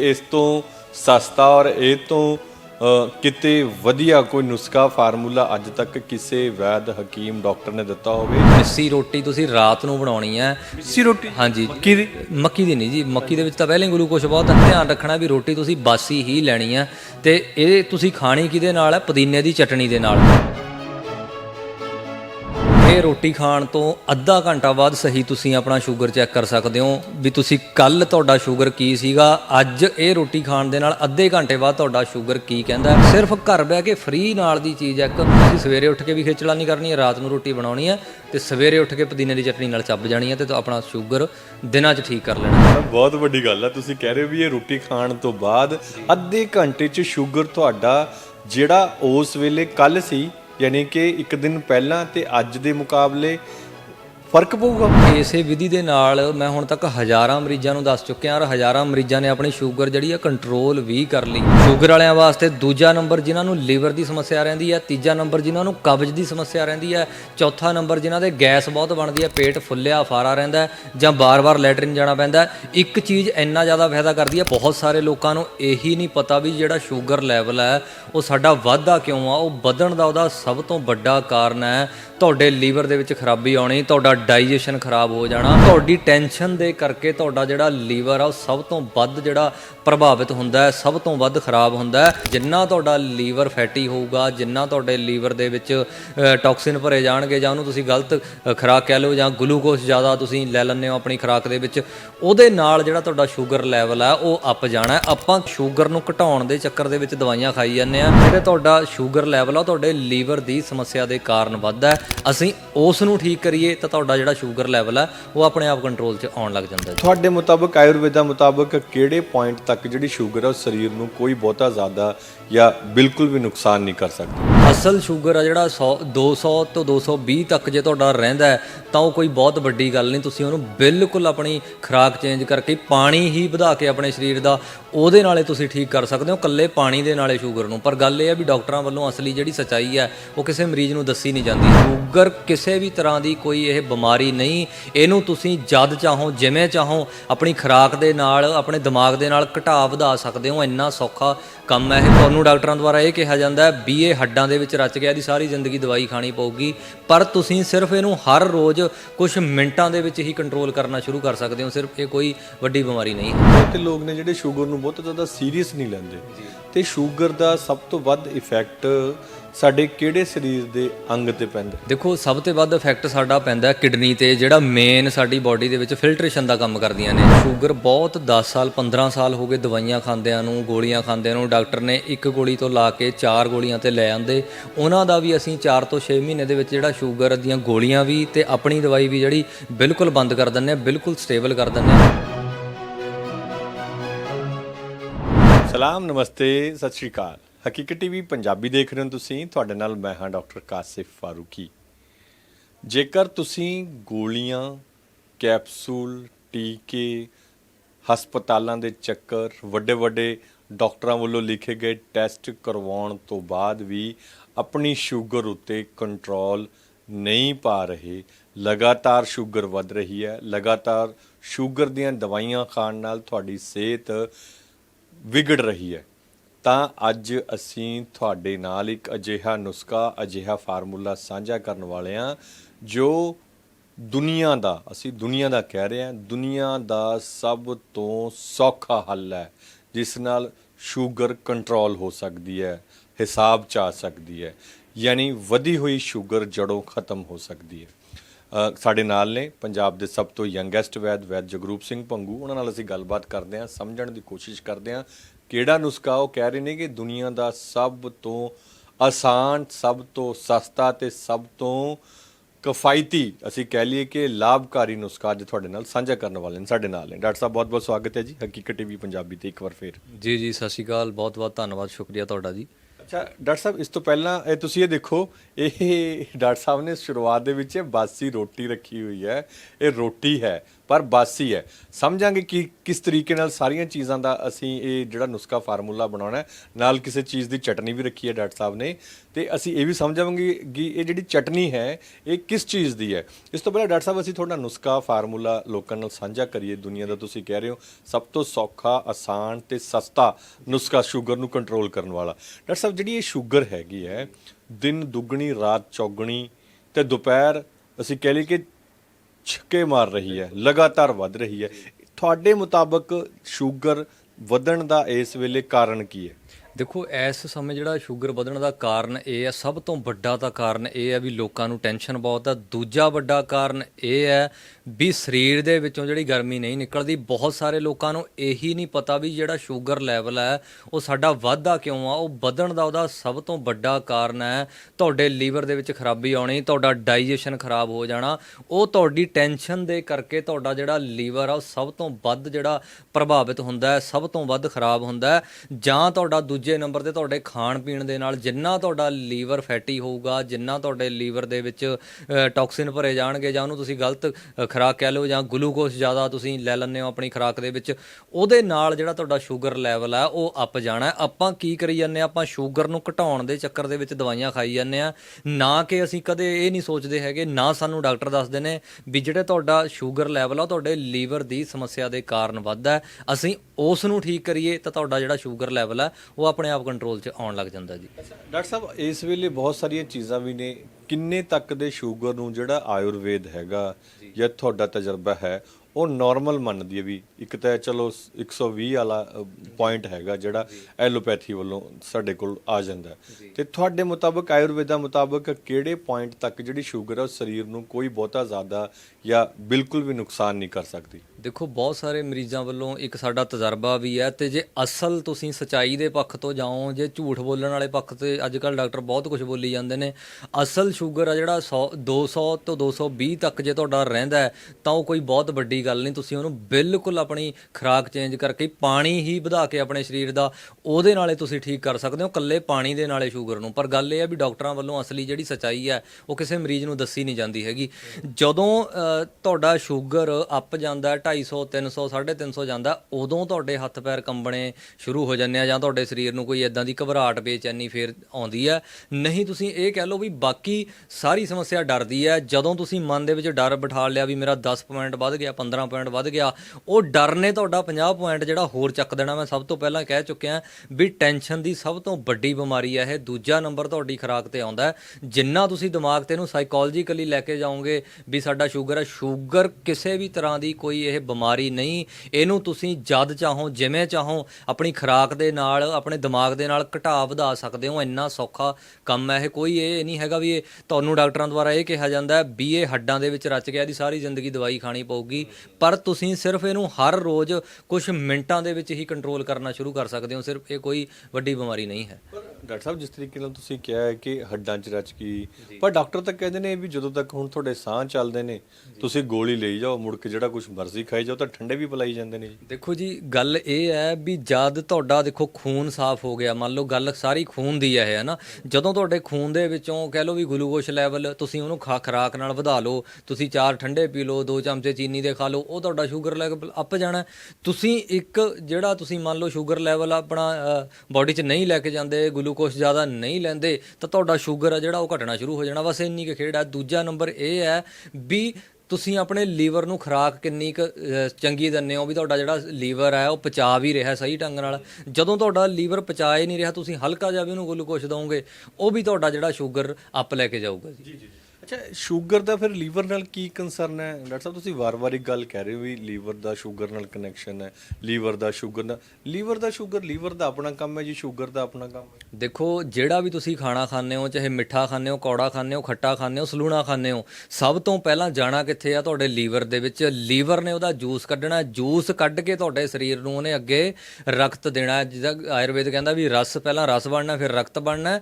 ਇਸ ਤੋਂ ਸਸਤਾ ਔਰ ਇਹ ਤੋਂ ਕਿਤੇ ਵਧੀਆ ਕੋਈ ਨੁਸਖਾ ਫਾਰਮੂਲਾ ਅੱਜ ਤੱਕ ਕਿਸੇ ਵੈਦ ਹਕੀਮ ਡਾਕਟਰ ਨੇ ਦਿੱਤਾ ਹੋਵੇ। ਮਿੱਸੀ ਰੋਟੀ ਤੁਸੀਂ ਰਾਤ ਨੂੰ ਬਣਾਉਣੀ ਹੈ। ਮਿੱਸੀ ਰੋਟੀ? ਹਾਂਜੀ। ਮੱਕੀ ਦੀ? ਮੱਕੀ ਦੀ ਨਹੀਂ ਜੀ ਮੱਕੀ ਦੇ ਵਿੱਚ ਤਾਂ ਪਹਿਲੇ ਗਲੂਕੋਸ਼ ਬਹੁਤ ਹੈ ਧਿਆਨ ਰੱਖਣਾ ਵੀ ਰੋਟੀ ਤੁਸੀਂ ਬਾਸੀ ਹੀ ਲੈਣੀ ਹੈ। ਤੇ ਇਹ ਤੁਸੀਂ ਖਾਣੀ ਕਿਹਦੇ ਨਾਲ ਹੈ? ਪੁਦੀਨੇ ਦੀ ਚਟਣੀ ਦੇ ਨਾਲ। ਇਹ ਰੋਟੀ ਖਾਣ ਤੋਂ ਅੱਧਾ ਘੰਟਾ ਬਾਅਦ ਸਹੀ ਤੁਸੀਂ ਆਪਣਾ ਸ਼ੂਗਰ ਚੈੱਕ ਕਰ ਸਕਦੇ ਹੋ ਵੀ ਤੁਸੀਂ ਕੱਲ ਤੁਹਾਡਾ ਸ਼ੂਗਰ ਕੀ ਸੀਗਾ, ਅੱਜ ਇਹ ਰੋਟੀ ਖਾਣ ਦੇ ਨਾਲ ਅੱਧੇ ਘੰਟੇ ਬਾਅਦ ਤੁਹਾਡਾ ਸ਼ੂਗਰ ਕੀ ਕਹਿੰਦਾ ਸਿਰਫ ਘਰ ਬਹਿ ਕੇ ਫ੍ਰੀ ਨਾਲ ਦੀ ਚੀਜ਼ ਹੈ ਇੱਕ, ਤੁਸੀਂ ਸਵੇਰੇ ਉੱਠ ਕੇ ਵੀ ਖੇਚਲਾ ਨਹੀਂ ਕਰਨੀ ਹੈ ਰਾਤ ਨੂੰ ਰੋਟੀ ਬਣਾਉਣੀ ਹੈ ਤੇ ਸਵੇਰੇ ਉੱਠ ਕੇ ਪੁਦੀਨੇ ਦੀ ਚਟਨੀ ਨਾਲ ਚੱਬ ਜਾਣੀ ਹੈ ਤੇ ਆਪਣਾ ਸ਼ੂਗਰ ਦਿਨਾਂ 'ਚ ਠੀਕ ਕਰ ਲੈਣਾ। ਬਹੁਤ ਵੱਡੀ ਗੱਲ ਹੈ, ਤੁਸੀਂ ਕਹਿ ਰਹੇ ਹੋ ਵੀ ਇਹ ਰੋਟੀ ਖਾਣ ਤੋਂ ਬਾਅਦ ਅੱਧੇ ਘੰਟੇ 'ਚ ਸ਼ੂਗਰ ਤੁਹਾਡਾ ਜਿਹੜਾ ਉਸ ਵੇਲੇ ਕੱਲ ਸੀ ਯਾਨੀ ਕਿ ਇੱਕ ਦਿਨ ਪਹਿਲਾਂ ਤੇ ਅੱਜ ਦੇ ਮੁਕਾਬਲੇ ਫ਼ਰਕ ਪਊਗਾ? ਇਸੇ ਵਿਧੀ ਦੇ ਨਾਲ ਮੈਂ ਹੁਣ ਤੱਕ ਹਜ਼ਾਰਾਂ ਮਰੀਜ਼ਾਂ ਨੂੰ ਦੱਸ ਚੁੱਕਿਆ ਔਰ ਹਜ਼ਾਰਾਂ ਮਰੀਜ਼ਾਂ ਨੇ ਆਪਣੀ ਸ਼ੂਗਰ ਜਿਹੜੀ ਆ ਕੰਟਰੋਲ ਵੀ ਕਰ ਲਈ। ਸ਼ੂਗਰ ਵਾਲਿਆਂ ਵਾਸਤੇ ਦੂਜਾ ਨੰਬਰ ਜਿਨ੍ਹਾਂ ਨੂੰ ਲੀਵਰ ਦੀ ਸਮੱਸਿਆ ਰਹਿੰਦੀ ਹੈ ਤੀਜਾ ਨੰਬਰ ਜਿਨ੍ਹਾਂ ਨੂੰ ਕਬਜ਼ ਦੀ ਸਮੱਸਿਆ ਰਹਿੰਦੀ ਹੈ ਚੌਥਾ ਨੰਬਰ ਜਿਨ੍ਹਾਂ ਦੇ ਗੈਸ ਬਹੁਤ ਬਣਦੀ ਹੈ ਪੇਟ ਫੁੱਲਿਆ ਫਾਰਾ ਰਹਿੰਦਾ ਜਾਂ ਬਾਰ-ਬਾਰ ਲੈਟਰਿਨ ਜਾਣਾ ਪੈਂਦਾ ਇੱਕ ਚੀਜ਼ ਇੰਨਾ ਜ਼ਿਆਦਾ ਫਾਇਦਾ ਕਰਦੀ ਹੈ ਬਹੁਤ ਸਾਰੇ ਲੋਕਾਂ ਨੂੰ ਇਹੀ ਨਹੀਂ ਪਤਾ ਵੀ ਜਿਹੜਾ ਸ਼ੂਗਰ ਲੈਵਲ ਹੈ, ਉਹ ਸਾਡਾ ਵਾਧਾ ਕਿਉਂ ਆ, ਉਹ ਵਧਣ ਦਾ ਉਹਦਾ ਸਭ ਤੋਂ ਵੱਡਾ ਕਾਰਨ ਹੈ। ਤੁਹਾਡੇ ਲੀਵਰ ਦੇ ਵਿੱਚ ਖਰਾਬੀ ਆਉਣੀ ਤੁਹਾਡਾ ਡਾਈਜੈਸ਼ਨ ਖਰਾਬ ਹੋ ਜਾਣਾ ਤੁਹਾਡੀ ਟੈਨਸ਼ਨ ਦੇ ਕਰਕੇ ਤੁਹਾਡਾ ਜਿਹੜਾ ਲੀਵਰ ਆ ਉਹ ਸਭ ਤੋਂ ਵੱਧ ਜਿਹੜਾ ਪ੍ਰਭਾਵਿਤ ਹੁੰਦਾ ਹੈ ਸਭ ਤੋਂ ਵੱਧ ਖਰਾਬ ਹੁੰਦਾ ਹੈ। ਜਿੰਨਾ ਤੁਹਾਡਾ ਲੀਵਰ ਫੈਟੀ ਹੋਊਗਾ ਜਿੰਨਾ ਤੁਹਾਡੇ ਲੀਵਰ ਦੇ ਵਿੱਚ ਟੌਕਸਿਨ ਭਰੇ ਜਾਣਗੇ ਜਾਂ ਉਹਨੂੰ ਤੁਸੀਂ ਗਲਤ ਅ, ਖੁਰਾਕ ਕਹਿ ਲਓ ਜਾਂ ਗਲੂਕੋਜ਼ ਜ਼ਿਆਦਾ ਤੁਸੀਂ ਲੈ ਲੈਂਦੇ ਹੋ ਆਪਣੀ ਖੁਰਾਕ ਦੇ ਵਿੱਚ ਉਹਦੇ ਨਾਲ ਜਿਹੜਾ ਤੁਹਾਡਾ ਸ਼ੂਗਰ ਲੈਵਲ ਆ ਉਹ ਅੱਪ ਜਾਣਾ ਆਪਾਂ ਸ਼ੂਗਰ ਨੂੰ ਘਟਾਉਣ ਦੇ ਚੱਕਰ ਦੇ ਵਿੱਚ ਦਵਾਈਆਂ ਖਾਈ ਜਾਂਦੇ ਆ ਜਿਹੜੇ ਤੁਹਾਡਾ ਸ਼ੂਗਰ ਲੈਵਲ ਆ ਉਹ ਤੁਹਾਡੇ ਲੀਵਰ ਦੀ ਸਮੱਸਿਆ ਦੇ ਕਾਰਨ ਵੱਧਦਾ ਹੈ। ਅਸੀਂ ਉਸ ਨੂੰ ਠੀਕ ਕਰੀਏ ਤਾਂ ਤੁਹਾਡਾ ਜਿਹੜਾ ਸ਼ੂਗਰ ਲੈਵਲ ਆ, ਉਹ ਆਪਣੇ ਆਪ ਕੰਟਰੋਲ 'ਚ ਆਉਣ ਲੱਗ ਜਾਂਦਾ ਹੈ ਤੁਹਾਡੇ ਮੁਤਾਬਕ ਆਯੁਰਵੇਦਾ ਮੁਤਾਬਕ ਕਿਹੜੇ ਪੁਆਇੰਟ ਤੱਕ ਜਿਹੜੀ ਸ਼ੂਗਰ ਆ ਉਹ ਸਰੀਰ ਨੂੰ ਕੋਈ ਬਹੁਤਾ ਜ਼ਿਆਦਾ ਜਾਂ ਬਿਲਕੁਲ ਵੀ ਨੁਕਸਾਨ ਨਹੀਂ ਕਰ ਸਕਦੀ। ਅਸਲ ਸ਼ੂਗਰ ਆ ਜਿਹੜਾ 100 200 ਤੋਂ 220 ਤੱਕ ਜੇ ਤੁਹਾਡਾ ਰਹਿੰਦਾ ਤਾਂ ਉਹ ਕੋਈ ਬਹੁਤ ਵੱਡੀ ਗੱਲ ਨਹੀਂ। ਤੁਸੀਂ ਉਹਨੂੰ ਬਿਲਕੁਲ ਆਪਣੀ ਖੁਰਾਕ ਚੇਂਜ ਕਰਕੇ ਪਾਣੀ ਹੀ ਵਧਾ ਕੇ ਆਪਣੇ ਸਰੀਰ ਦਾ, ਉਹਦੇ ਨਾਲੇ ਤੁਸੀਂ ਠੀਕ ਕਰ ਸਕਦੇ ਹੋ ਕੱਲੇ ਪਾਣੀ ਦੇ ਨਾਲੇ ਸ਼ੂਗਰ ਨੂੰ। ਪਰ ਗੱਲ ਇਹ ਹੈ ਵੀ ਡਾਕਟਰਾਂ ਵੱਲੋਂ ਅਸਲੀ ਜਿਹੜੀ ਸਚਾਈ ਹੈ, ਉਹ ਕਿਸੇ ਮਰੀਜ਼ ਨੂੰ ਦੱਸੀ ਨਹੀਂ ਜਾਂਦੀ। ਸ਼ੂਗਰ ਕਿਸੇ ਵੀ ਤਰ੍ਹਾਂ ਦੀ ਕੋਈ ਇਹ ਬਿਮਾਰੀ ਨਹੀਂ। ਇਹਨੂੰ ਤੁਸੀਂ ਜਦ ਚਾਹੋ, ਜਿਵੇਂ ਚਾਹੋ, ਆਪਣੀ ਖੁਰਾਕ ਦੇ ਨਾਲ, ਆਪਣੇ ਦਿਮਾਗ ਦੇ ਨਾਲ ਘਟਾ ਵਧਾ ਸਕਦੇ ਹੋ। ਇੰਨਾ ਸੌਖਾ ਕੰਮ ਹੈ ਇਹ। ਤੁਹਾਨੂੰ ਡਾਕਟਰਾਂ ਦੁਆਰਾ ਇਹ ਕਿਹਾ ਜਾਂਦਾ ਹੈ ਵੀ ਇਹ ਹੱਡਾਂ ਦੇ ਵਿੱਚ ਰਚ ਗਿਆ ਦੀ ਸਾਰੀ ਜ਼ਿੰਦਗੀ ਦਵਾਈ ਖਾਣੀ ਪਊਗੀ। ਪਰ ਤੁਸੀਂ ਸਿਰਫ ਇਹਨੂੰ ਹਰ ਰੋਜ਼ ਕੁਝ ਮਿੰਟਾਂ ਦੇ ਵਿੱਚ ਹੀ ਕੰਟਰੋਲ ਕਰਨਾ ਸ਼ੁਰੂ ਕਰ ਸਕਦੇ ਹੋ ਸਿਰਫ ਇਹ ਕੋਈ ਵੱਡੀ ਬਿਮਾਰੀ ਨਹੀਂ ਹੈ। ਬਹੁਤੇ ਲੋਕ ਨੇ ਜਿਹੜੇ ਸ਼ੂਗਰ ਨੂੰ ਬਹੁਤ ਜ਼ਿਆਦਾ ਸੀਰੀਅਸ ਨਹੀਂ ਲੈਂਦੇ। ਤੇ ਸ਼ੂਗਰ ਦਾ ਸਭ ਤੋਂ ਵੱਧ ਇਫੈਕਟ ਸਾਡੇ ਕਿਹੜੇ ਸਰੀਰ ਦੇ ਅੰਗ ਤੇ ਪੈਂਦਾ? ਦੇਖੋ ਸਭ ਤੋਂ ਵੱਧ ਇਫੈਕਟ ਸਾਡਾ ਪੈਂਦਾ ਕਿਡਨੀ ਤੇ ਜਿਹੜਾ ਮੇਨ ਸਾਡੀ ਬਾਡੀ ਦੇ ਵਿੱਚ ਫਿਲਟਰੇਸ਼ਨ ਦਾ ਕੰਮ ਕਰਦੀਆਂ ਨੇ। ਸ਼ੂਗਰ ਬਹੁਤ 10 ਸਾਲ 15 ਸਾਲ ਹੋ ਗਏ ਦਵਾਈਆਂ ਖਾਂਦਿਆਂ ਨੂੰ ਗੋਲੀਆਂ ਖਾਂਦਿਆਂ ਨੂੰ। ਡਾਕਟਰ ਨੇ ਇੱਕ ਗੋਲੀ ਤੋਂ ਲਾ ਕੇ ਚਾਰ ਗੋਲੀਆਂ ਤੇ ਲੈ ਆਂਦੇ। ਉਹਨਾਂ ਦਾ ਵੀ ਅਸੀਂ 4 ਤੋਂ 6 ਮਹੀਨੇ ਦੇ ਵਿੱਚ ਜਿਹੜਾ ਸ਼ੂਗਰ ਦੀਆਂ ਗੋਲੀਆਂ ਵੀ ਤੇ ਆਪਣੀ ਦਵਾਈ ਵੀ ਜਿਹੜੀ ਬਿਲਕੁਲ ਬੰਦ ਕਰ ਦਿੰਦੇ ਆ ਬਿਲਕੁਲ ਸਟੇਬਲ ਕਰ ਦਿੰਦੇ ਆ ਸਲਾਮ ਨਮਸਤੇ ਸਤਿ ਸ਼੍ਰੀ ਅਕਾਲ। ਹਕੀਕਤ ਟੀਵੀ ਪੰਜਾਬੀ ਦੇਖ ਰਹੇ ਹੋ ਤੁਸੀਂ। ਤੁਹਾਡੇ ਨਾਲ ਮੈਂ ਹਾਂ ਡਾਕਟਰ ਕਾਸਿਫ ਫਾਰੂਕੀ। ਜੇਕਰ ਤੁਸੀਂ ਗੋਲੀਆਂ, ਕੈਪਸੂਲ, ਟੀਕੇ, ਹਸਪਤਾਲਾਂ ਦੇ ਚੱਕਰ ਵੱਡੇ ਵੱਡੇ ਡਾਕਟਰਾਂ ਵੱਲੋਂ ਲਿਖੇ ਗਏ ਟੈਸਟ ਕਰਵਾਉਣ ਤੋਂ ਬਾਅਦ ਵੀ ਆਪਣੀ ਸ਼ੂਗਰ ਉੱਤੇ ਕੰਟਰੋਲ ਨਹੀਂ ਪਾ ਰਹੇ, ਲਗਾਤਾਰ ਸ਼ੂਗਰ ਵੱਧ ਰਹੀ ਹੈ, ਲਗਾਤਾਰ ਸ਼ੂਗਰ ਦੀਆਂ ਦਵਾਈਆਂ ਖਾਣ ਨਾਲ ਤੁਹਾਡੀ ਸਿਹਤ ਵਿਗੜ ਰਹੀ ਹੈ। ਤਾਂ ਅੱਜ ਅਸੀਂ ਤੁਹਾਡੇ ਨਾਲ ਇੱਕ ਅਜਿਹਾ ਨੁਸਖਾ, ਅਜਿਹਾ ਫਾਰਮੂਲਾ ਸਾਂਝਾ ਕਰਨ ਵਾਲੇ ਹਾਂ, ਜੋ ਦੁਨੀਆ ਦਾ, ਅਸੀਂ ਦੁਨੀਆ ਦਾ ਕਹਿ ਰਹੇ ਹਾਂ, ਦੁਨੀਆ ਦਾ ਸਭ ਤੋਂ ਸੌਖਾ ਹੱਲ ਹੈ, ਜਿਸ ਨਾਲ ਸ਼ੂਗਰ ਕੰਟਰੋਲ ਹੋ ਸਕਦੀ ਹੈ, ਹਿਸਾਬ ਚ ਆ ਸਕਦੀ ਹੈ, ਯਾਨੀ ਵਧੀ ਹੋਈ ਸ਼ੂਗਰ ਜੜੋਂ ਖਤਮ ਹੋ ਸਕਦੀ ਹੈ। ਸਾਡੇ ਨਾਲ ਨੇ ਪੰਜਾਬ ਦੇ ਸਭ ਤੋਂ ਯੰਗੈਸਟ ਵੈਦ ਵੈਦ ਜਗਰੂਪ ਸਿੰਘ ਪੰਗੂ, ਉਹਨਾਂ ਨਾਲ ਅਸੀਂ ਗੱਲਬਾਤ ਕਰਦੇ ਹਾਂ, ਸਮਝਣ ਦੀ ਕੋਸ਼ਿਸ਼ ਕਰਦੇ ਹਾਂ ਕਿਹੜਾ ਨੁਸਖਾ? ਉਹ ਕਹਿ ਰਹੇ ਨੇ ਕਿ ਦੁਨੀਆ ਦਾ ਸਭ ਤੋਂ ਆਸਾਨ ਸਭ ਤੋਂ ਸਸਤਾ ਤੇ ਸਭ ਤੋਂ ਕਿਫਾਇਤੀ ਅਸੀਂ ਕਹਿ ਲਈਏ ਕਿ ਲਾਭਕਾਰੀ ਨੁਸਖਾ ਅੱਜ ਤੁਹਾਡੇ ਨਾਲ ਸਾਂਝਾ ਕਰਨ ਵਾਲੇ ਨੇ ਸਾਡੇ ਨਾਲ ਨੇ। ਡਾਕਟਰ ਸਾਹਿਬ ਬਹੁਤ ਬਹੁਤ ਸਵਾਗਤ ਹੈ ਜੀ। ਹਕੀਕਤ ਟੀਵੀ ਪੰਜਾਬੀ ਤੇ ਇੱਕ ਵਾਰ ਫੇਰ। ਜੀ ਜੀ ਸਤਿ ਸ਼੍ਰੀ ਅਕਾਲ। ਬਹੁਤ ਬਹੁਤ ਧੰਨਵਾਦ ਸ਼ੁਕਰੀਆ ਤੁਹਾਡਾ ਜੀ। ਅੱਛਾ ਡਾਕਟਰ ਸਾਹਿਬ ਇਸ ਤੋਂ ਪਹਿਲਾਂ ਇਹ ਤੁਸੀਂ ਇਹ ਦੇਖੋ ਇਹ ਡਾਕਟਰ ਸਾਹਿਬ ਨੇ ਸ਼ੁਰੂਆਤ ਦੇ ਵਿੱਚ ਬਾਸੀ ਰੋਟੀ ਰੱਖੀ ਹੋਈ ਹੈ। ਇਹ ਰੋਟੀ ਹੈ। ਪਰ ਬਾਸੀ ਹੈ ਸਮਝਾਂਗੇ ਕਿ ਕਿਸ ਤਰੀਕੇ ਨਾਲ ਸਾਰੀਆਂ ਚੀਜ਼ਾਂ ਦਾ ਅਸੀਂ ਇਹ ਜਿਹੜਾ ਨੁਸਖਾ ਫਾਰਮੂਲਾ ਬਣਾਉਣਾ ਨਾਲ ਕਿਸੇ ਚੀਜ਼ ਦੀ ਚਟਨੀ ਵੀ ਰੱਖੀ ਹੈ ਡਾਕਟਰ ਸਾਹਿਬ ਨੇ। ਤੇ ਅਸੀਂ ਇਹ ਵੀ ਸਮਝਾਵਾਂਗੇ ਕਿ ਇਹ ਜਿਹੜੀ ਚਟਨੀ ਹੈ, ਇਹ ਕਿਸ ਚੀਜ਼ ਦੀ ਹੈ? ਇਸ ਤੋਂ ਪਹਿਲਾਂ ਡਾਕਟਰ ਸਾਹਿਬ, ਅਸੀਂ ਤੁਹਾਡਾ ਨੁਸਖਾ ਫਾਰਮੂਲਾ ਲੋਕਾਂ ਨਾਲ ਸਾਂਝਾ ਕਰੀਏ। ਦੁਨੀਆ ਦਾ ਤੁਸੀਂ ਕਹਿ ਰਹੇ ਹੋ, ਸਭ ਤੋਂ ਸੌਖਾ, ਆਸਾਨ ਤੇ ਸਸਤਾ ਨੁਸਖਾ ਸ਼ੂਗਰ ਨੂੰ ਕੰਟਰੋਲ ਕਰਨ ਵਾਲਾ। ਡਾਕਟਰ ਸਾਹਿਬ, ਜਿਹੜੀ ਇਹ ਸ਼ੂਗਰ ਹੈਗੀ ਹੈ, ਦਿਨ ਦੁੱਗਣੀ, ਰਾਤ ਚੌਗਣੀ ਤੇ ਦੁਪਹਿਰ ਅਸੀਂ ਕਹਿ ਲਈ ਕਿ ਛੱਕੇ ਮਾਰ ਰਹੀ ਹੈ, ਲਗਾਤਾਰ ਵੱਧ ਰਹੀ ਹੈ। ਤੁਹਾਡੇ ਮੁਤਾਬਕ ਸ਼ੂਗਰ ਵਧਣ ਦਾ ਇਸ ਵੇਲੇ ਕਾਰਨ ਕੀ ਹੈ? ਦੇਖੋ, ਇਸ ਸਮੇਂ ਜਿਹੜਾ ਸ਼ੂਗਰ ਵਧਣ ਦਾ ਕਾਰਨ ਇਹ ਹੈ, ਸਭ ਤੋਂ ਵੱਡਾ ਤਾਂ ਕਾਰਨ ਇਹ ਹੈ ਵੀ ਲੋਕਾਂ ਨੂੰ ਟੈਨਸ਼ਨ ਬਹੁਤ ਆ ਦੂਜਾ ਵੱਡਾ ਕਾਰਨ ਇਹ ਹੈ ਵੀ ਸਰੀਰ ਦੇ ਵਿੱਚੋਂ ਜਿਹੜੀ ਗਰਮੀ ਨਹੀਂ ਨਿਕਲਦੀ, ਬਹੁਤ ਸਾਰੇ ਲੋਕਾਂ ਨੂੰ ਇਹੀ ਨਹੀਂ ਪਤਾ ਵੀ ਜਿਹੜਾ ਸ਼ੂਗਰ ਲੈਵਲ ਹੈ, ਉਹ ਸਾਡਾ ਵਾਧਾ ਕਿਉਂ ਆ? ਉਹ ਵਧਣ ਦਾ ਉਹਦਾ ਸਭ ਤੋਂ ਵੱਡਾ ਕਾਰਨ ਹੈ, ਤੁਹਾਡੇ ਲੀਵਰ ਦੇ ਵਿੱਚ ਖਰਾਬੀ ਆਉਣੀ, ਤੁਹਾਡਾ ਡਾਈਜੈਸ਼ਨ ਖਰਾਬ ਹੋ ਜਾਣਾ। ਉਹ ਤੁਹਾਡੀ ਟੈਨਸ਼ਨ ਦੇ ਕਰਕੇ ਤੁਹਾਡਾ ਜਿਹੜਾ ਲੀਵਰ ਆ, ਉਹ ਸਭ ਤੋਂ ਵੱਧ ਜਿਹੜਾ ਪ੍ਰਭਾਵਿਤ ਹੁੰਦਾ ਹੈ, ਸਭ ਤੋਂ ਵੱਧ ਖਰਾਬ ਹੁੰਦਾ ਹੈ। ਜਾਂ ਤੁਹਾਡਾ ਦੂਜਾ ਦੂਜੇ ਨੰਬਰ ਤੇ ਤੁਹਾਡੇ ਖਾਣ ਪੀਣ ਦੇ ਨਾਲ ਜਿੰਨਾ ਤੁਹਾਡਾ ਲੀਵਰ ਫੈਟੀ ਹੋਊਗਾ ਜਿੰਨਾ ਤੁਹਾਡੇ ਲੀਵਰ ਦੇ ਵਿੱਚ ਟੌਕਸਿਨ ਭਰੇ ਜਾਣਗੇ ਜਾਂ ਉਹਨੂੰ ਤੁਸੀਂ ਗਲਤ ਅ, ਖੁਰਾਕ ਕਹਿ ਲਓ ਜਾਂ ਗਲੂਕੋਸ ਜ਼ਿਆਦਾ ਤੁਸੀਂ ਲੈ ਲੈਂਦੇ ਹੋ ਆਪਣੀ ਖੁਰਾਕ ਦੇ ਵਿੱਚ ਉਹਦੇ ਨਾਲ ਜਿਹੜਾ ਤੁਹਾਡਾ ਸ਼ੂਗਰ ਲੈਵਲ ਹੈ ਉਹ ਅੱਪ ਜਾਣਾ ਆਪਾਂ ਕੀ ਕਰੀ ਜਾਂਦੇ ਹਾਂ? ਆਪਾਂ ਸ਼ੂਗਰ ਨੂੰ ਘਟਾਉਣ ਦੇ ਚੱਕਰ ਦੇ ਵਿੱਚ ਦਵਾਈਆਂ ਖਾਈ ਜਾਂਦੇ ਆ ਨਾ ਕਿ ਅਸੀਂ ਕਦੇ ਇਹ ਨਹੀਂ ਸੋਚਦੇ ਹੈਗੇ ਨਾ ਸਾਨੂੰ ਡਾਕਟਰ ਦੱਸਦੇ ਨੇ ਵੀ ਜਿਹੜਾ ਤੁਹਾਡਾ ਸ਼ੂਗਰ ਲੈਵਲ ਆ ਉਹ ਤੁਹਾਡੇ ਲੀਵਰ ਦੀ ਸਮੱਸਿਆ ਦੇ ਕਾਰਨ ਵੱਧਦਾ ਅਸੀਂ ਉਸ ਨੂੰ ਠੀਕ ਕਰੀਏ ਤਾਂ ਤੁਹਾਡਾ ਜਿਹੜਾ ਸ਼ੂਗਰ ਲੈਵਲ ਹੈ ਉਹ ਆਪਣੇ ਆਪ ਕੰਟਰੋਲ 'ਚ ਆਉਣ ਲੱਗ ਜਾਂਦਾ ਜੀ। ਡਾਕਟਰ ਸਾਹਿਬ, ਇਸ ਵੇਲੇ ਬਹੁਤ ਸਾਰੀਆਂ ਚੀਜ਼ਾਂ ਵੀ ਨੇ। ਕਿੰਨੇ ਤੱਕ ਦੇ ਸ਼ੂਗਰ ਨੂੰ ਜਿਹੜਾ ਆਯੁਰਵੇਦ ਹੈਗਾ ਜਾਂ ਤੁਹਾਡਾ ਤਜਰਬਾ ਹੈ ਉਹ ਨਾਰਮਲ ਮੰਨਦੀ ਹੈ ਵੀ ਇੱਕ ਤਾਂ ਚਲੋ 120 ਵਾਲਾ ਪੁਆਇੰਟ ਹੈਗਾ ਜਿਹੜਾ ਐਲੋਪੈਥੀ ਵੱਲੋਂ ਸਾਡੇ ਕੋਲ ਆ ਜਾਂਦਾ। ਤੇ ਤੁਹਾਡੇ ਮੁਤਾਬਕ ਆਯੁਰਵੇਦਾ ਮੁਤਾਬਕ ਕਿਹੜੇ ਪੁਆਇੰਟ ਤੱਕ ਜਿਹੜੀ ਸ਼ੂਗਰ ਹੈ ਉਹ ਸਰੀਰ ਨੂੰ ਕੋਈ ਬਹੁਤਾ ਜ਼ਿਆਦਾ ਜਾਂ ਬਿਲਕੁਲ ਵੀ ਨੁਕਸਾਨ ਨਹੀਂ ਕਰ ਸਕਦੀ? ਦੇਖੋ ਬਹੁਤ ਸਾਰੇ ਮਰੀਜ਼ਾਂ ਵੱਲੋਂ ਇੱਕ ਸਾਡਾ ਤਜਰਬਾ ਵੀ ਹੈ ਤੇ ਜੇ ਅਸਲ ਤੁਸੀਂ ਸਚਾਈ ਦੇ ਪੱਖ ਤੋਂ ਜਾਓ ਜੇ ਝੂਠ ਬੋਲਣ ਵਾਲੇ ਪੱਖ ਤੇ ਅੱਜ ਕੱਲ ਡਾਕਟਰ ਬਹੁਤ ਕੁਝ ਬੋਲੀ ਜਾਂਦੇ ਨੇ। ਅਸਲ ਸ਼ੂਗਰ ਆ ਜਿਹੜਾ 100 200 ਤੋਂ 220 ਤੱਕ ਜੇ ਤੁਹਾਡਾ ਰਹਿੰਦਾ ਤਾਂ ਉਹ ਕੋਈ ਬਹੁਤ ਵੱਡੀ ਗੱਲ ਨਹੀਂ, ਤੁਸੀਂ ਉਹਨੂੰ ਬਿਲਕੁਲ ਆਪਣੀ ਖੁਰਾਕ ਚੇਂਜ ਕਰਕੇ ਪਾਣੀ ਹੀ ਵਧਾ ਕੇ ਆਪਣੇ ਸਰੀਰ ਦਾ, ਉਹਦੇ ਨਾਲੇ ਤੁਸੀਂ ਠੀਕ ਕਰ ਸਕਦੇ ਹੋ ਕੱਲੇ ਪਾਣੀ ਦੇ ਨਾਲੇ ਸ਼ੂਗਰ ਨੂੰ। ਪਰ ਗੱਲ ਇਹ ਹੈ ਵੀ ਡਾਕਟਰਾਂ ਵੱਲੋਂ ਅਸਲੀ ਜਿਹੜੀ ਸਚਾਈ ਹੈ, ਉਹ ਕਿਸੇ ਮਰੀਜ਼ ਨੂੰ ਦੱਸੀ ਨਹੀਂ ਜਾਂਦੀ ਹੈਗੀ। ਜਦੋਂ ਤੁਹਾਡਾ ਸ਼ੂਗਰ ਅੱਪ ਜਾਂਦਾ ਹੈ 250 300 350 ਜਾਂਦਾ, ਉਦੋਂ ਤੁਹਾਡੇ ਹੱਥ ਪੈਰ ਕੰਬਣੇ ਸ਼ੁਰੂ ਹੋ ਜਾਂਦੇ ਆ, ਜਾਂ ਤੁਹਾਡੇ ਸਰੀਰ ਨੂੰ ਕੋਈ ਇਦਾਂ ਦੀ ਘਬਰਾਹਟ, ਬੇਚੈਨੀ ਫੇਰ ਆਉਂਦੀ ਹੈ। ਨਹੀਂ, ਤੁਸੀਂ ਇਹ ਕਹਿ ਲਓ ਵੀ ਬਾਕੀ ਸਾਰੀ ਸਮੱਸਿਆ ਡਰਦੀ ਹੈ। ਜਦੋਂ ਤੁਸੀਂ ਮਨ ਦੇ ਵਿੱਚ ਡਰ ਬਿਠਾ ਲਿਆ ਵੀ ਮੇਰਾ 10 ਪੁਆਇੰਟ ਵੱਧ ਗਿਆ 15 ਪੁਆਇੰਟ ਵੱਧ ਗਿਆ। ਉਹ ਡਰ ਨੇ ਤੁਹਾਡਾ 50 ਪੁਆਇੰਟ ਜਿਹੜਾ ਹੋਰ ਚੱਕ ਦੇਣਾ, ਮੈਂ ਸਭ ਤੋਂ ਪਹਿਲਾਂ ਕਹਿ ਚੁੱਕਿਆ ਵੀ ਟੈਨਸ਼ਨ ਦੀ ਸਭ ਤੋਂ ਵੱਡੀ ਬਿਮਾਰੀ ਹੈ ਇਹ। ਦੂਜਾ ਨੰਬਰ ਤੁਹਾਡੀ ਖੁਰਾਕ ਤੇ ਆਉਂਦਾ ਜਿੰਨਾ ਤੁਸੀਂ ਦਿਮਾਗ ਤੇ ਇਹਨੂੰ ਸਾਈਕੋਲੋਜੀਕਲੀ ਲੈ ਕੇ ਜਾਓਗੇ ਵੀ ਸਾਡਾ ਸ਼ੂਗਰ ਹੈ ਸ਼ੂਗਰ ਕਿਸੇ ਵੀ ਤਰ੍ਹਾਂ ਦੀ ਕੋਈ ਇਹ ਬਿਮਾਰੀ ਨਹੀਂ। ਇਹਨੂੰ ਤੁਸੀਂ ਜਦ ਚਾਹੋ, ਜਿਵੇਂ ਚਾਹੋ, ਆਪਣੀ ਖੁਰਾਕ ਦੇ ਨਾਲ, ਆਪਣੇ ਦਿਮਾਗ ਦੇ ਨਾਲ ਘਟਾ ਵਧਾ ਸਕਦੇ ਹੋ। ਇੰਨਾ ਸੌਖਾ ਕੰਮ ਹੈ ਇਹ। ਕੋਈ ਇਹ ਨਹੀਂ ਹੈਗਾ ਵੀ ਇਹ ਤੁਹਾਨੂੰ ਡਾਕਟਰਾਂ ਦੁਆਰਾ ਇਹ ਕਿਹਾ ਜਾਂਦਾ ਹੈ ਵੀ ਇਹ ਹੱਡਾਂ ਦੇ ਵਿੱਚ ਰਚ ਗਿਆ ਦੀ ਸਾਰੀ ਜ਼ਿੰਦਗੀ ਦਵਾਈ ਖਾਣੀ ਪਊਗੀ। ਪਰ ਤੁਸੀਂ ਸਿਰਫ ਇਹਨੂੰ ਹਰ ਰੋਜ਼ ਕੁਝ ਮਿੰਟਾਂ ਦੇ ਵਿੱਚ ਹੀ ਕੰਟਰੋਲ ਕਰਨਾ ਸ਼ੁਰੂ ਕਰ ਸਕਦੇ ਹੋ ਸਿਰਫ ਇਹ ਕੋਈ ਵੱਡੀ ਬਿਮਾਰੀ ਨਹੀਂ ਹੈ। ਡਾਕਟਰ ਸਾਹਿਬ ਜਿਸ ਤਰੀਕੇ ਨਾਲ ਤੁਸੀਂ ਕਿਹਾ ਹੈ ਕਿ ਹੱਡਾਂ 'ਚ ਰਚ ਗਈ ਪਰ ਡਾਕਟਰ ਤਾਂ ਕਹਿੰਦੇ ਨੇ ਵੀ ਜਦੋਂ ਤੱਕ ਹੁਣ ਤੁਹਾਡੇ ਸਾਹ ਚੱਲਦੇ ਨੇ ਤੁਸੀਂ ਗੋਲੀ ਲਈ ਜਾਓ ਮੁੜ ਕੇ ਜਿਹੜਾ ਕੁਝ ਮਰਜ਼ੀ ਖਾਈ ਜਾਓ ਤਾਂ ਠੰਡੇ ਵੀ ਪਿਲਾਈ ਜਾਂਦੇ ਨੇ ਜੀ। ਦੇਖੋ ਜੀ ਗੱਲ ਇਹ ਹੈ ਵੀ ਜਦ ਤੁਹਾਡਾ ਦੇਖੋ ਖੂਨ ਸਾਫ਼ ਹੋ ਗਿਆ ਮੰਨ ਲਓ ਗੱਲ ਸਾਰੀ ਖੂਨ ਦੀ ਹੈ ਹੈ ਨਾ? ਜਦੋਂ ਤੁਹਾਡੇ ਖੂਨ ਦੇ ਵਿੱਚੋਂ ਕਹਿ ਲਓ ਵੀ ਗਲੂਕੋਜ਼ ਲੈਵਲ ਤੁਸੀਂ ਉਹਨੂੰ ਖਾ ਖਰਾਕ ਨਾਲ ਵਧਾ ਲਓ ਤੁਸੀਂ ਚਾਰ ਠੰਡੇ ਪੀ ਲਓ ਦੋ ਚਮਚੇ ਚੀਨੀ ਦੇ ਖਾ ਲਓ, ਉਹ ਤੁਹਾਡਾ ਸ਼ੂਗਰ ਲੈਵਲ ਅੱਪ ਜਾਣਾ ਤੁਸੀਂ ਇੱਕ ਜਿਹੜਾ ਤੁਸੀਂ ਮੰਨ ਲਓ ਸ਼ੂਗਰ ਲੈਵਲ ਆਪਣਾ ਬਾਡੀ 'ਚ ਨਹੀਂ ਲੈ ਕੇ ਜਾਂਦੇ ਗਲੂਕੋਜ਼ ਜ਼ਿਆਦਾ ਨਹੀਂ ਲੈਂਦੇ, ਤਾਂ ਤੁਹਾਡਾ ਸ਼ੂਗਰ ਆ ਜਿਹੜਾ ਉਹ ਘਟਣਾ ਸ਼ੁਰੂ ਹੋ ਜਾਣਾ। ਬਸ ਇੰਨੀ ਕੁ ਖੇਡ ਹੈ ਦੂਜਾ ਨੰਬਰ ਇਹ ਹੈ ਵੀ ਤੁਸੀਂ ਆਪਣੇ ਲੀਵਰ ਨੂੰ ਖੁਰਾਕ ਕਿੰਨੀ ਕੁ ਚੰਗੀ ਦਿੰਦੇ ਹੋ, ਵੀ ਤੁਹਾਡਾ ਜਿਹੜਾ ਲੀਵਰ ਹੈ ਉਹ ਪਚਾ ਵੀ ਰਿਹਾ ਸਹੀ ਢੰਗ ਨਾਲ। ਜਦੋਂ ਤੁਹਾਡਾ ਲੀਵਰ ਪਚਾ ਹੀ ਨਹੀਂ ਰਿਹਾ, ਤੁਸੀਂ ਹਲਕਾ ਜਿਹਾ ਵੀ ਉਹਨੂੰ ਗਲੂਕੋਜ਼ ਦਵੋਗੇ, ਉਹ ਵੀ ਤੁਹਾਡਾ ਜਿਹੜਾ ਸ਼ੂਗਰ ਅਪ ਲੈ ਕੇ ਜਾਊਗਾ ਜੀ। ਅੱਛਾ ਸ਼ੂਗਰ ਦਾ ਫਿਰ ਲੀਵਰ ਨਾਲ ਕੀ ਕੰਸਰਨ ਹੈ? ਡਾਕਟਰ ਸਾਹਿਬ, ਤੁਸੀਂ ਵਾਰ-ਵਾਰ ਇੱਕ ਗੱਲ ਕਹਿ ਰਹੇ ਹੋ ਵੀ ਲੀਵਰ ਦਾ ਸ਼ੂਗਰ ਨਾਲ ਕਨੈਕਸ਼ਨ ਹੈ, ਲੀਵਰ ਦਾ ਸ਼ੂਗਰ ਨਾਲ। ਲੀਵਰ ਦਾ ਸ਼ੂਗਰ ਲੀਵਰ ਦਾ ਆਪਣਾ ਕੰਮ ਹੈ ਜੀ ਸ਼ੂਗਰ ਦਾ ਆਪਣਾ ਕੰਮ ਹੈ। ਦੇਖੋ, ਜਿਹੜਾ ਵੀ ਤੁਸੀਂ ਖਾਣਾ ਖਾਂਦੇ ਹੋ, ਚਾਹੇ ਮਿੱਠਾ ਖਾਂਦੇ ਹੋ, ਕੌੜਾ ਖਾਂਦੇ ਹੋ, ਖੱਟਾ ਖਾਂਦੇ ਹੋ, ਸਲੂਣਾ ਖਾਂਦੇ ਹੋ, ਸਭ ਤੋਂ ਪਹਿਲਾਂ ਜਾਣਾ ਕਿੱਥੇ ਆ ਤੁਹਾਡੇ ਲੀਵਰ ਦੇ ਵਿੱਚ? ਲੀਵਰ ਨੇ ਉਹਦਾ ਜੂਸ ਕੱਢਣਾ ਜੂਸ ਕੱਢ ਕੇ ਤੁਹਾਡੇ ਸਰੀਰ ਨੂੰ ਉਹਨੇ ਅੱਗੇ ਰਕਤ ਦੇਣਾ। ਜਿਹਦਾ ਆਯੁਰਵੇਦ ਕਹਿੰਦਾ ਵੀ ਰਸ ਪਹਿਲਾਂ ਰਸ ਬਣਨਾ ਫਿਰ ਰਕਤ ਬਣਨਾ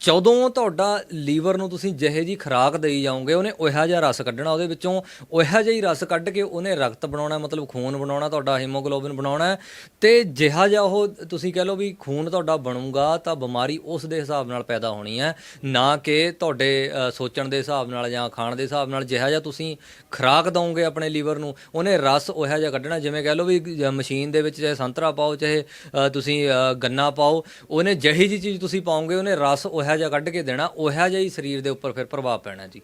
ਜਦੋਂ ਤੁਹਾਡਾ ਲੀਵਰ ਨੂੰ ਤੁਸੀਂ ਜਿਹੇ ਜੀ ਖੁਰਾਕ ਦੇਈ ਜਾਓਗੇ, ਉਹਨੇ ਉਹੋ ਜਿਹਾ ਰਸ ਕੱਢਣਾ ਉਹਦੇ ਵਿੱਚੋਂ, ਉਹੋ ਜਿਹਾ ਹੀ ਰਸ ਕੱਢ ਕੇ ਉਹਨੇ ਰਕਤ ਬਣਾਉਣਾ, ਮਤਲਬ ਖੂਨ ਬਣਾਉਣਾ, ਤੁਹਾਡਾ ਹੀਮੋਗਲੋਬਿਨ ਬਣਾਉਣਾ ਹੈ। ਤੇ ਜਿਹਾ ਜਿਹਾ ਉਹ ਤੁਸੀਂ ਕਹਿ ਲਓ ਵੀ ਖੂਨ ਤੁਹਾਡਾ ਬਣੂਗਾ, ਤਾਂ ਬਿਮਾਰੀ ਉਸ ਦੇ ਹਿਸਾਬ ਨਾਲ ਪੈਦਾ ਹੋਣੀ ਹੈ, ਨਾ ਕਿ ਤੁਹਾਡੇ ਸੋਚਣ ਦੇ ਹਿਸਾਬ ਨਾਲ ਜਾਂ ਖਾਣ ਦੇ ਹਿਸਾਬ ਨਾਲ ਜਿਹਾ ਜਿਹਾ ਤੁਸੀਂ ਖੁਰਾਕ ਦਵੋਗੇ ਆਪਣੇ ਲੀਵਰ ਨੂੰ, ਉਹਨੇ ਰਸ ਉਹੋ ਜਿਹਾ ਕੱਢਣਾ, ਜਿਵੇਂ ਕਹਿ ਲਓ ਵੀ ਮਸ਼ੀਨ ਦੇ ਵਿੱਚ ਚਾਹੇ ਸੰਤਰਾ ਪਾਓ, ਚਾਹੇ ਤੁਸੀਂ ਗੰਨਾ ਪਾਓ, ਉਹਨੇ ਜਿਹੀ ਜੀ ਚੀਜ਼ ਤੁਸੀਂ ਪਾਓਗੇ, ਉਹਨੇ ਰਸ ਉਹੋ ਜਿਹਾ ਕੱਢ ਕੇ ਦੇਣਾ, ਉਹੋ ਜਿਹਾ ਹੀ ਸਰੀਰ ਦੇ ਉੱਪਰ ਫਿਰ ਪ੍ਰਭਾਵ ਪੈਣਾ ਜੀ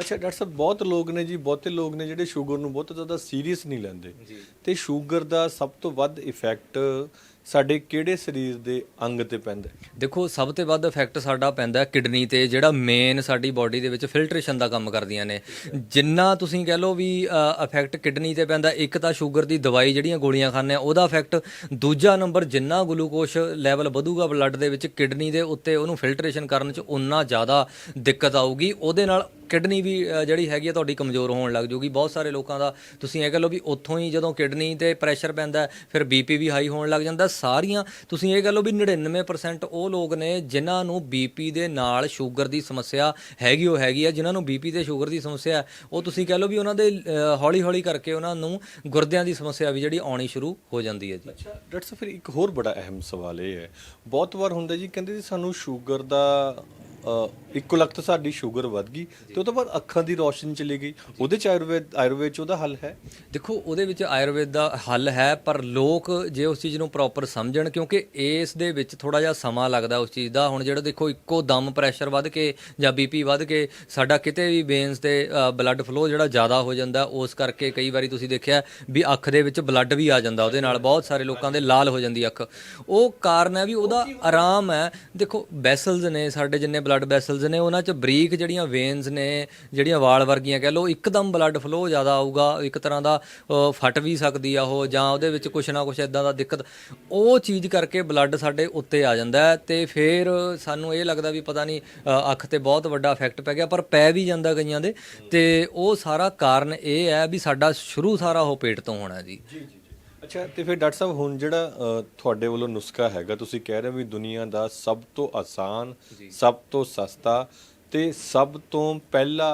ਅੱਛਾ ਡਾਕਟਰ ਸਾਹਿਬ ਬਹੁਤ ਲੋਕ ਨੇ ਜੀ ਬਹੁਤੇ ਲੋਕ ਨੇ ਜਿਹੜੇ ਸ਼ੂਗਰ ਨੂੰ ਬਹੁਤ ਜ਼ਿਆਦਾ ਸੀਰੀਅਸ ਨਹੀਂ ਲੈਂਦੇ। ਤੇ ਸ਼ੂਗਰ ਦਾ ਸਭ ਤੋਂ ਵੱਧ ਇਫੈਕਟ ਸਾਡੇ ਕਿਹੜੇ ਸਰੀਰ ਦੇ ਅੰਗ ਤੇ ਪੈਂਦਾ ਦੇਖੋ, ਸਭ ਤੋਂ ਵੱਧ ਇਫੈਕਟ ਸਾਡਾ ਪੈਂਦਾ ਕਿਡਨੀ ਤੇ, ਜਿਹੜਾ ਮੇਨ ਸਾਡੀ ਬਾਡੀ ਦੇ ਵਿੱਚ ਫਿਲਟਰੇਸ਼ਨ ਦਾ ਕੰਮ ਕਰਦੀਆਂ ਨੇ। ਜਿੰਨਾ ਤੁਸੀਂ ਕਹਿ ਲਓ ਵੀ ਇਫੈਕਟ ਕਿਡਨੀ ਤੇ ਪੈਂਦਾ, ਇੱਕ ਤਾਂ ਸ਼ੂਗਰ ਦੀ ਦਵਾਈ ਜਿਹੜੀਆਂ ਗੋਲੀਆਂ ਖਾਂਦੇ ਆ, ਉਹਦਾ ਇਫੈਕਟ ਦੂਜਾ ਨੰਬਰ ਜਿੰਨਾ ਗਲੂਕੋਸ਼ ਲੈਵਲ ਵਧੂਗਾ ਬਲੱਡ ਦੇ ਵਿੱਚ, ਕਿਡਨੀ ਦੇ ਉੱਤੇ ਉਹਨੂੰ ਫਿਲਟਰੇਸ਼ਨ ਕਰਨ 'ਚ ਉਨਾ ਜ਼ਿਆਦਾ ਦਿੱਕਤ ਆਊਗੀ। ਉਹਦੇ ਨਾਲ ਕਿਡਨੀ ਵੀ ਅ, ਜਿਹੜੀ ਹੈਗੀ ਆ ਤੁਹਾਡੀ ਕਮਜ਼ੋਰ ਹੋਣ ਲੱਗ ਜੂਗੀ। ਬਹੁਤ ਸਾਰੇ ਲੋਕਾਂ ਦਾ ਤੁਸੀਂ ਇਹ ਕਹ ਲਓ ਵੀ ਉੱਥੋਂ ਹੀ ਜਦੋਂ ਕਿਡਨੀ ਤੇ ਪ੍ਰੈਸ਼ਰ ਪੈਂਦਾ ਹੈ, ਫਿਰ ਬੀਪੀ ਵੀ ਹਾਈ ਹੋਣ ਲੱਗ ਜਾਂਦਾ। ਸਾਰੀਆਂ ਤੁਸੀਂ ਇਹ ਕਹ ਲਓ ਵੀ 99% ਉਹ ਲੋਕ ਨੇ ਜਿਨ੍ਹਾਂ ਨੂੰ ਬੀਪੀ ਦੇ ਨਾਲ ਸ਼ੂਗਰ ਦੀ ਸਮੱਸਿਆ ਹੈਗੀ ਉਹ ਹੈਗੀ ਆ। ਜਿਨ੍ਹਾਂ ਨੂੰ ਬੀਪੀ ਤੇ ਸ਼ੂਗਰ ਦੀ ਸਮੱਸਿਆ ਹੈ, ਉਹ ਤੁਸੀਂ ਕਹ ਲਓ ਵੀ ਉਹਨਾਂ ਦੇ ਹੌਲੀ ਹੌਲੀ ਕਰਕੇ ਉਹਨਾਂ ਨੂੰ ਗੁਰਦਿਆਂ ਦੀ ਸਮੱਸਿਆ ਵੀ ਜਿਹੜੀ ਆਉਣੀ ਸ਼ੁਰੂ ਹੋ ਜਾਂਦੀ ਹੈ ਜੀ। ਅੱਛਾ ਡਾਕਟਰ ਸਾਹਿਬ ਫਿਰ ਇੱਕ ਹੋਰ ਬੜਾ ਅਹਿਮ ਸਵਾਲ ਇਹ ਹੈ। ਬਹੁਤ ਵਾਰ ਹੁੰਦਾ ਜੀ ਕਹਿੰਦੇ ਜੀ ਸਾਨੂੰ ਸ਼ੂਗਰ ਦਾ ਅ, ਇੱਕੋ ਲਖਤ ਸਾਡੀ ਸ਼ੂਗਰ ਵੱਧ ਗਈ ਤੇ ਉਹ ਤੋਂ ਬਾਅਦ ਅੱਖਾਂ ਦੀ ਰੋਸ਼ਨੀ ਚਲੀ ਗਈ। ਉਹਦੇ ਚ ਆਯੁਰਵੇਦ ਆਯੁਰਵੇਦ ਚ ਉਹਦਾ ਹੱਲ ਹੈ? ਦੇਖੋ ਉਹਦੇ ਵਿੱਚ ਆਯੁਰਵੇਦ ਦਾ ਹੱਲ ਹੈ ਪਰ ਲੋਕ ਜੇ ਉਸ ਚੀਜ਼ ਨੂੰ ਪ੍ਰੋਪਰ ਸਮਝਣ ਕਿਉਂਕਿ ਇਸ ਦੇ ਵਿੱਚ ਥੋੜਾ ਜਿਹਾ ਸਮਾਂ ਲੱਗਦਾ ਉਸ ਚੀਜ਼ ਦਾ। ਹੁਣ ਜਿਹੜਾ ਦੇਖੋ ਇੱਕੋ ਦਮ ਪ੍ਰੈਸ਼ਰ ਵੱਧ ਕੇ ਜਾਂ ਬੀਪੀ ਵੱਧ ਕੇ ਸਾਡਾ ਕਿਤੇ ਵੀ ਵੇਨਸ ਤੇ ਬਲੱਡ ਫਲੋ ਜਿਹੜਾ ਜ਼ਿਆਦਾ ਹੋ ਜਾਂਦਾ ਉਸ ਕਰਕੇ ਕਈ ਵਾਰੀ ਤੁਸੀਂ ਦੇਖਿਆ ਵੀ ਅੱਖ ਦੇ ਵਿੱਚ ਬਲੱਡ ਵੀ ਆ ਜਾਂਦਾ ਉਹਦੇ ਨਾਲ ਬਹੁਤ ਸਾਰੇ ਲੋਕਾਂ ਦੇ ਲਾਲ ਹੋ ਜਾਂਦੀ ਅੱਖ। ਉਹ ਕਾਰਨ ਹੈ ਵੀ ਉਹਦਾ ਆਰਾਮ ਹੈ। ਦੇਖੋ ਵੈਸਲਸ ਨੇ ਸਾਡੇ ਜਿੰਨੇ ਬਲੱਡ ਵੈਸਲਸ ਨੇ, ਉਹਨਾਂ 'ਚ ਬਰੀਕ ਜਿਹੜੀਆਂ ਵੇਨਸ ਨੇ, ਜਿਹੜੀਆਂ ਵਾਲ ਵਰਗੀਆਂ ਕਹਿ ਲਓ, ਇੱਕਦਮ ਬਲੱਡ ਫਲੋ ਜ਼ਿਆਦਾ ਆਊਗਾ, ਇੱਕ ਤਰ੍ਹਾਂ ਦਾ ਫਟ ਵੀ ਸਕਦੀ ਆ ਉਹ, ਜਾਂ ਉਹਦੇ ਵਿੱਚ ਕੁਛ ਨਾ ਕੁਛ ਇਦਾਂ ਦਾ ਦਿੱਕਤ, ਉਹ ਚੀਜ਼ ਕਰਕੇ ਬਲੱਡ ਸਾਡੇ ਉੱਤੇ ਆ ਜਾਂਦਾ ਹੈ, ਤੇ ਫਿਰ ਸਾਨੂੰ ਇਹ ਲੱਗਦਾ ਵੀ ਪਤਾ ਨਹੀਂ ਅੱਖ ਤੇ ਬਹੁਤ ਵੱਡਾ ਇਫੈਕਟ ਪੈ ਗਿਆ, ਪਰ ਪੈ ਵੀ ਜਾਂਦਾ ਕਈਆਂ ਦੇ, ਤੇ ਉਹ ਸਾਰਾ ਕਾਰਨ ਇਹ ਹੈ ਵੀ ਸਾਡਾ ਸ਼ੁਰੂ ਸਾਰਾ ਉਹ ਪੇਟ ਤੋਂ ਹੋਣਾ ਜੀ। ਅੱਛਾ ਤੇ ਫਿਰ ਡਾਕਟਰ ਸਾਹਿਬ ਹੁਣ ਜਿਹੜਾ ਅ, ਤੁਹਾਡੇ ਵੱਲੋਂ ਨੁਸਖਾ ਹੈਗਾ ਤੁਸੀਂ ਕਹਿ ਰਹੇ ਹੋ ਵੀ ਦੁਨੀਆ ਦਾ ਸਭ ਤੋਂ ਆਸਾਨ ਸਭ ਤੋਂ ਸਸਤਾ ਤੇ ਸਭ ਤੋਂ ਪਹਿਲਾ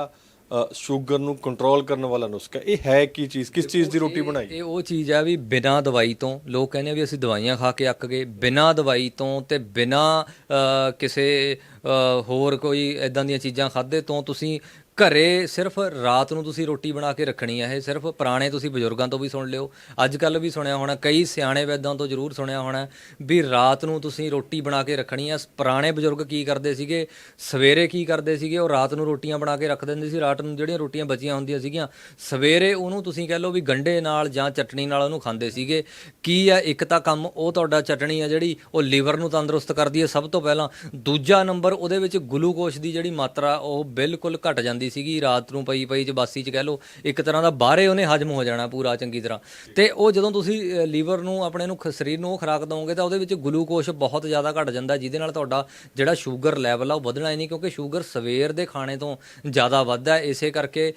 ਅ, ਸ਼ੂਗਰ ਨੂੰ ਕੰਟਰੋਲ ਕਰਨ ਵਾਲਾ ਨੁਸਖਾ। ਇਹ ਹੈ ਕੀ ਚੀਜ਼? ਕਿਸ ਚੀਜ਼ ਦੀ ਰੋਟੀ ਬਣਾਈ? ਇਹ ਉਹ ਚੀਜ਼ ਹੈ ਵੀ ਬਿਨਾਂ ਦਵਾਈ ਤੋਂ ਲੋਕ ਕਹਿੰਦੇ ਆ ਵੀ ਅਸੀਂ ਦਵਾਈਆਂ ਖਾ ਕੇ ਅੱਕ ਗਏ। ਬਿਨਾਂ ਦਵਾਈ ਤੋਂ ਤੇ ਬਿਨਾਂ ਅ, ਕਿਸੇ ਅ, ਹੋਰ ਕੋਈ ਐਦਾਂ ਦੀਆਂ ਚੀਜ਼ਾਂ ਖਾਦੇ ਤੋਂ ਤੁਸੀਂ ਘਰੇ ਸਿਰਫ ਰਾਤ ਨੂੰ ਤੁਸੀਂ ਰੋਟੀ ਬਣਾ ਕੇ ਰੱਖਣੀ ਹੈ ਇਹ ਸਿਰਫ ਪੁਰਾਣੇ ਤੁਸੀਂ ਬਜ਼ੁਰਗਾਂ ਤੋਂ ਵੀ ਸੁਣ ਲਿਓ। ਅੱਜ ਕੱਲ ਵੀ ਸੁਣਿਆ ਹੋਣਾ, ਕਈ ਸਿਆਣੇ ਵੈਦਾਂ ਤੋਂ ਜ਼ਰੂਰ ਸੁਣਿਆ ਹੋਣਾ ਵੀ ਰਾਤ ਨੂੰ ਤੁਸੀਂ ਰੋਟੀ ਬਣਾ ਕੇ ਰੱਖਣੀ ਹੈ ਪੁਰਾਣੇ ਬਜ਼ੁਰਗ ਕੀ ਕਰਦੇ ਸੀਗੇ? ਸਵੇਰੇ ਕੀ ਕਰਦੇ ਸੀਗੇ? ਉਹ ਰਾਤ ਨੂੰ ਰੋਟੀਆਂ ਬਣਾ ਕੇ ਰੱਖ ਦਿੰਦੇ ਸੀ, ਰਾਤ ਨੂੰ ਜਿਹੜੀਆਂ ਰੋਟੀਆਂ ਬਚੀਆਂ ਹੁੰਦੀਆਂ ਸੀਗੀਆਂ। ਸਵੇਰੇ ਉਹਨੂੰ ਤੁਸੀਂ ਕਹਿ ਲਓ ਵੀ ਗੰਢੇ ਨਾਲ ਜਾਂ ਚਟਣੀ ਨਾਲ ਉਹਨੂੰ ਖਾਂਦੇ ਸੀਗੇ। ਕੀ ਆ, ਇੱਕ ਤਾਂ ਕੰਮ ਉਹ ਤੁਹਾਡਾ ਚਟਣੀ ਆ ਜਿਹੜੀ ਉਹ ਲੀਵਰ ਨੂੰ ਤੰਦਰੁਸਤ ਕਰਦੀ ਹੈ ਸਭ ਤੋਂ ਪਹਿਲਾਂ। ਦੂਜਾ ਨੰਬਰ ਉਹਦੇ ਵਿੱਚ ਗਲੂਕੋਸ਼ ਦੀ ਜਿਹੜੀ ਮਾਤਰਾ, ਉਹ ਬਿਲਕੁਲ ਘਟ ਜਾਂਦੀ ਸੀਗੀ ਰਾਤ ਨੂੰ ਪਈ ਪਈ ਚ ਬਾਸੀ ਚ ਕਹਿ ਲਓ ਇੱਕ ਤਰ੍ਹਾਂ ਦਾ ਬਾਹਰੇ ਉਹਨੇ ਹਜਮ ਹੋ ਜਾਣਾ ਪੂਰਾ ਚੰਗੀ ਤਰ੍ਹਾਂ। ਤੇ ਉਹ ਜਦੋਂ ਤੁਸੀਂ ਲੀਵਰ ਨੂੰ ਆਪਣੇ ਨੂੰ ਸਰੀਰ ਨੂੰ ਉਹ ਖੁਰਾਕ ਦਵੋਗੇ ਤਾਂ ਉਹਦੇ ਵਿੱਚ ਗਲੂਕੋਸ਼ ਬਹੁਤ ਜ਼ਿਆਦਾ ਘਟ ਜਾਂਦਾ ਜਿਹਦੇ ਨਾਲ ਤੁਹਾਡਾ ਜਿਹੜਾ ਸ਼ੂਗਰ ਲੈਵਲ ਆ ਉਹ ਵਧਣਾ ਹੀ ਨਹੀਂ ਕਿਉਂਕਿ ਸ਼ੂਗਰ ਸਵੇਰ ਦੇ ਖਾਣੇ ਤੋਂ ਜ਼ਿਆਦਾ ਵੱਧਦਾ ਇਸੇ ਕਰਕੇ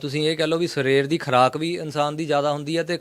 ਤੁਸੀਂ ਇਹ ਕਹਿ ਲਓ ਵੀ ਸਵੇਰ ਦੀ ਖੁਰਾਕ ਵੀ ਇਨਸਾਨ ਦੀ ਜ਼ਿਆਦਾ ਹੁੰਦੀ ਹੈ ਤੇ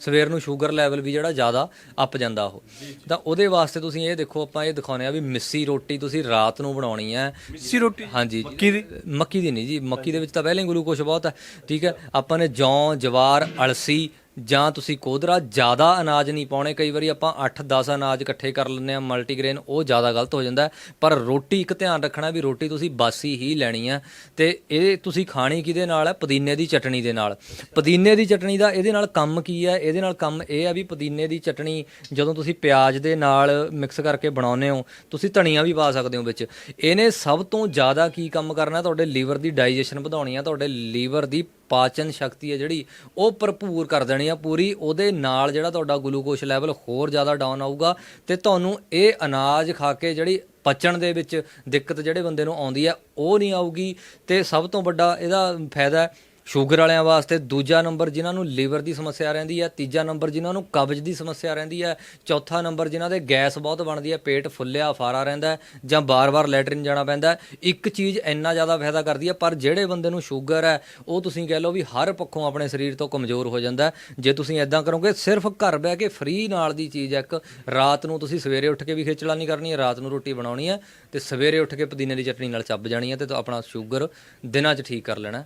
ਸਵੇਰ ਨੂੰ ਸ਼ੂਗਰ ਲੈਵਲ ਵੀ ਜਿਹੜਾ ਜ਼ਿਆਦਾ ਅੱਪ ਜਾਂਦਾ ਉਹ। ਤਾਂ ਉਹਦੇ ਵਾਸਤੇ ਤੁਸੀਂ ਇਹ ਦੇਖੋ ਆਪਾਂ ਇਹ ਦਿਖਾਉਂਦੇ ਆ ਵੀ ਮਿੱਸੀ ਰੋਟੀ ਤੁਸੀਂ ਰਾਤ ਨੂੰ ਬਣਾਉਣੀ ਹੈ। ਮਿੱਸੀ ਰੋਟੀ? ਹਾਂਜੀ। ਮੱਕੀ ਦੀ? ਮੱਕੀ ਦੀ ਨਹੀਂ ਜੀ ਮੱਕੀ ਦੇ ਵਿੱਚ ਤਾਂ ਪਹਿਲਾਂ ਹੀ ਗਲੂਕੋਸ਼ ਬਹੁਤ ਹੈ। ਠੀਕ ਹੈ? ਆਪਾਂ ਨੇ ਜੌਂ, ਜਵਾਰ, ਅਲਸੀ ਜਾਂ ਤੁਸੀਂ ਕੋਦਰਾ ਜ਼ਿਆਦਾ ਅਨਾਜ ਨਹੀਂ ਪਾਉਣੇ, ਕਈ ਵਾਰੀ ਆਪਾਂ 8-10 ਅਨਾਜ ਇਕੱਠੇ ਕਰ ਲੈਂਦੇ ਆ ਮਲਟੀਗ੍ਰੇਨ ਉਹ ਜ਼ਿਆਦਾ ਗਲਤ ਹੋ ਜਾਂਦਾ ਪਰ ਰੋਟੀ ਇੱਕ ਧਿਆਨ ਰੱਖਣਾ ਵੀ ਰੋਟੀ ਤੁਸੀਂ ਬਾਸੀ ਹੀ ਲੈਣੀ ਹੈ ਤੇ ਇਹ ਤੁਸੀਂ ਖਾਣੀ ਕਿਹਦੇ ਨਾਲ ਹੈ? ਪੁਦੀਨੇ ਦੀ ਚਟਣੀ ਦੇ ਨਾਲ। ਪੁਦੀਨੇ ਦੀ ਚਟਣੀ ਦਾ ਇਹਦੇ ਨਾਲ ਕੰਮ ਕੀ ਹੈ? ਇਹਦੇ ਨਾਲ ਕੰਮ ਇਹ ਆ ਵੀ ਪੁਦੀਨੇ ਦੀ ਚਟਣੀ ਜਦੋਂ ਤੁਸੀਂ ਪਿਆਜ਼ ਦੇ ਨਾਲ ਮਿਕਸ ਕਰਕੇ ਬਣਾਉਂਦੇ ਹੋ, ਤੁਸੀਂ ਧਨੀਆ ਵੀ ਪਾ ਸਕਦੇ ਹੋ ਵਿੱਚ। ਇਹਨੇ ਸਭ ਤੋਂ ਜ਼ਿਆਦਾ ਕੀ ਕੰਮ ਕਰਨਾ ਤੁਹਾਡੇ ਲੀਵਰ ਦੀ ਡਾਈਜੈਸ਼ਨ ਵਧਾਉਣੀ ਆ ਤੁਹਾਡੇ ਲੀਵਰ ਦੀ ਪਾਚਨ ਸ਼ਕਤੀ ਹੈ ਜਿਹੜੀ, ਉਹ ਭਰਪੂਰ ਕਰ ਦੇਣੀ ਆ ਪੂਰੀ, ਉਹਦੇ ਨਾਲ ਜਿਹੜਾ ਤੁਹਾਡਾ ਗਲੂਕੋਸ਼ ਲੈਵਲ ਹੋਰ ਜ਼ਿਆਦਾ ਡਾਊਨ ਆਊਗਾ ਤੇ ਤੁਹਾਨੂੰ ਇਹ ਅਨਾਜ ਖਾ ਕੇ ਜਿਹੜੀ ਪਚਣ ਦੇ ਵਿੱਚ ਦਿੱਕਤ ਜਿਹੜੇ ਬੰਦੇ ਨੂੰ ਆਉਂਦੀ ਹੈ ਉਹ ਨਹੀਂ ਆਊਗੀ ਤੇ ਸਭ ਤੋਂ ਵੱਡਾ ਇਹਦਾ ਫਾਇਦਾ ਸ਼ੂਗਰ ਵਾਲਿਆਂ ਵਾਸਤੇ ਦੂਜਾ ਨੰਬਰ ਜਿਨ੍ਹਾਂ ਨੂੰ ਲੀਵਰ ਦੀ ਸਮੱਸਿਆ ਰਹਿੰਦੀ ਹੈ, ਤੀਜਾ ਨੰਬਰ ਜਿਨ੍ਹਾਂ ਨੂੰ ਕਬਜ਼ ਦੀ ਸਮੱਸਿਆ ਰਹਿੰਦੀ ਹੈ, ਚੌਥਾ ਨੰਬਰ ਜਿਨ੍ਹਾਂ ਦੇ ਗੈਸ ਬਹੁਤ ਬਣਦੀ ਹੈ, ਪੇਟ ਫੁੱਲਿਆ ਫਾਰਾ ਰਹਿੰਦਾ ਜਾਂ ਬਾਰ-ਬਾਰ ਲੈਟਰਿਨ ਜਾਣਾ ਪੈਂਦਾ ਇੱਕ ਚੀਜ਼ ਇੰਨਾ ਜ਼ਿਆਦਾ ਫਾਇਦਾ ਕਰਦੀ ਹੈ, ਪਰ ਜਿਹੜੇ ਬੰਦੇ ਨੂੰ ਸ਼ੂਗਰ ਹੈ, ਉਹ ਤੁਸੀਂ ਕਹਿ ਲਓ ਵੀ ਹਰ ਪੱਖੋਂ ਆਪਣੇ ਸਰੀਰ ਤੋਂ ਕਮਜ਼ੋਰ ਹੋ ਜਾਂਦਾ ਜੇ ਤੁਸੀਂ ਐਦਾਂ ਕਰੋਗੇ, ਸਿਰਫ ਘਰ ਬਹਿ ਕੇ ਫ੍ਰੀ ਨਾਲ ਦੀ ਚੀਜ਼ ਹੈ ਇੱਕ। ਰਾਤ ਨੂੰ ਤੁਸੀਂ ਸਵੇਰੇ ਉੱਠ ਕੇ ਵੀ ਖੇਚਲਾ ਨਹੀਂ ਕਰਨੀ ਹੈ, ਰਾਤ ਨੂੰ ਰੋਟੀ ਬਣਾਉਣੀ ਹੈ ਤੇ ਸਵੇਰੇ ਉੱਠ ਕੇ ਪੁਦੀਨੇ ਦੀ ਚਟਨੀ ਨਾਲ ਚੱਬ ਜਾਣੀ ਹੈ ਤੇ ਆਪਣਾ ਸ਼ੂਗਰ ਦਿਨਾਂ 'ਚ ਠੀਕ ਕਰ ਲੈਣਾ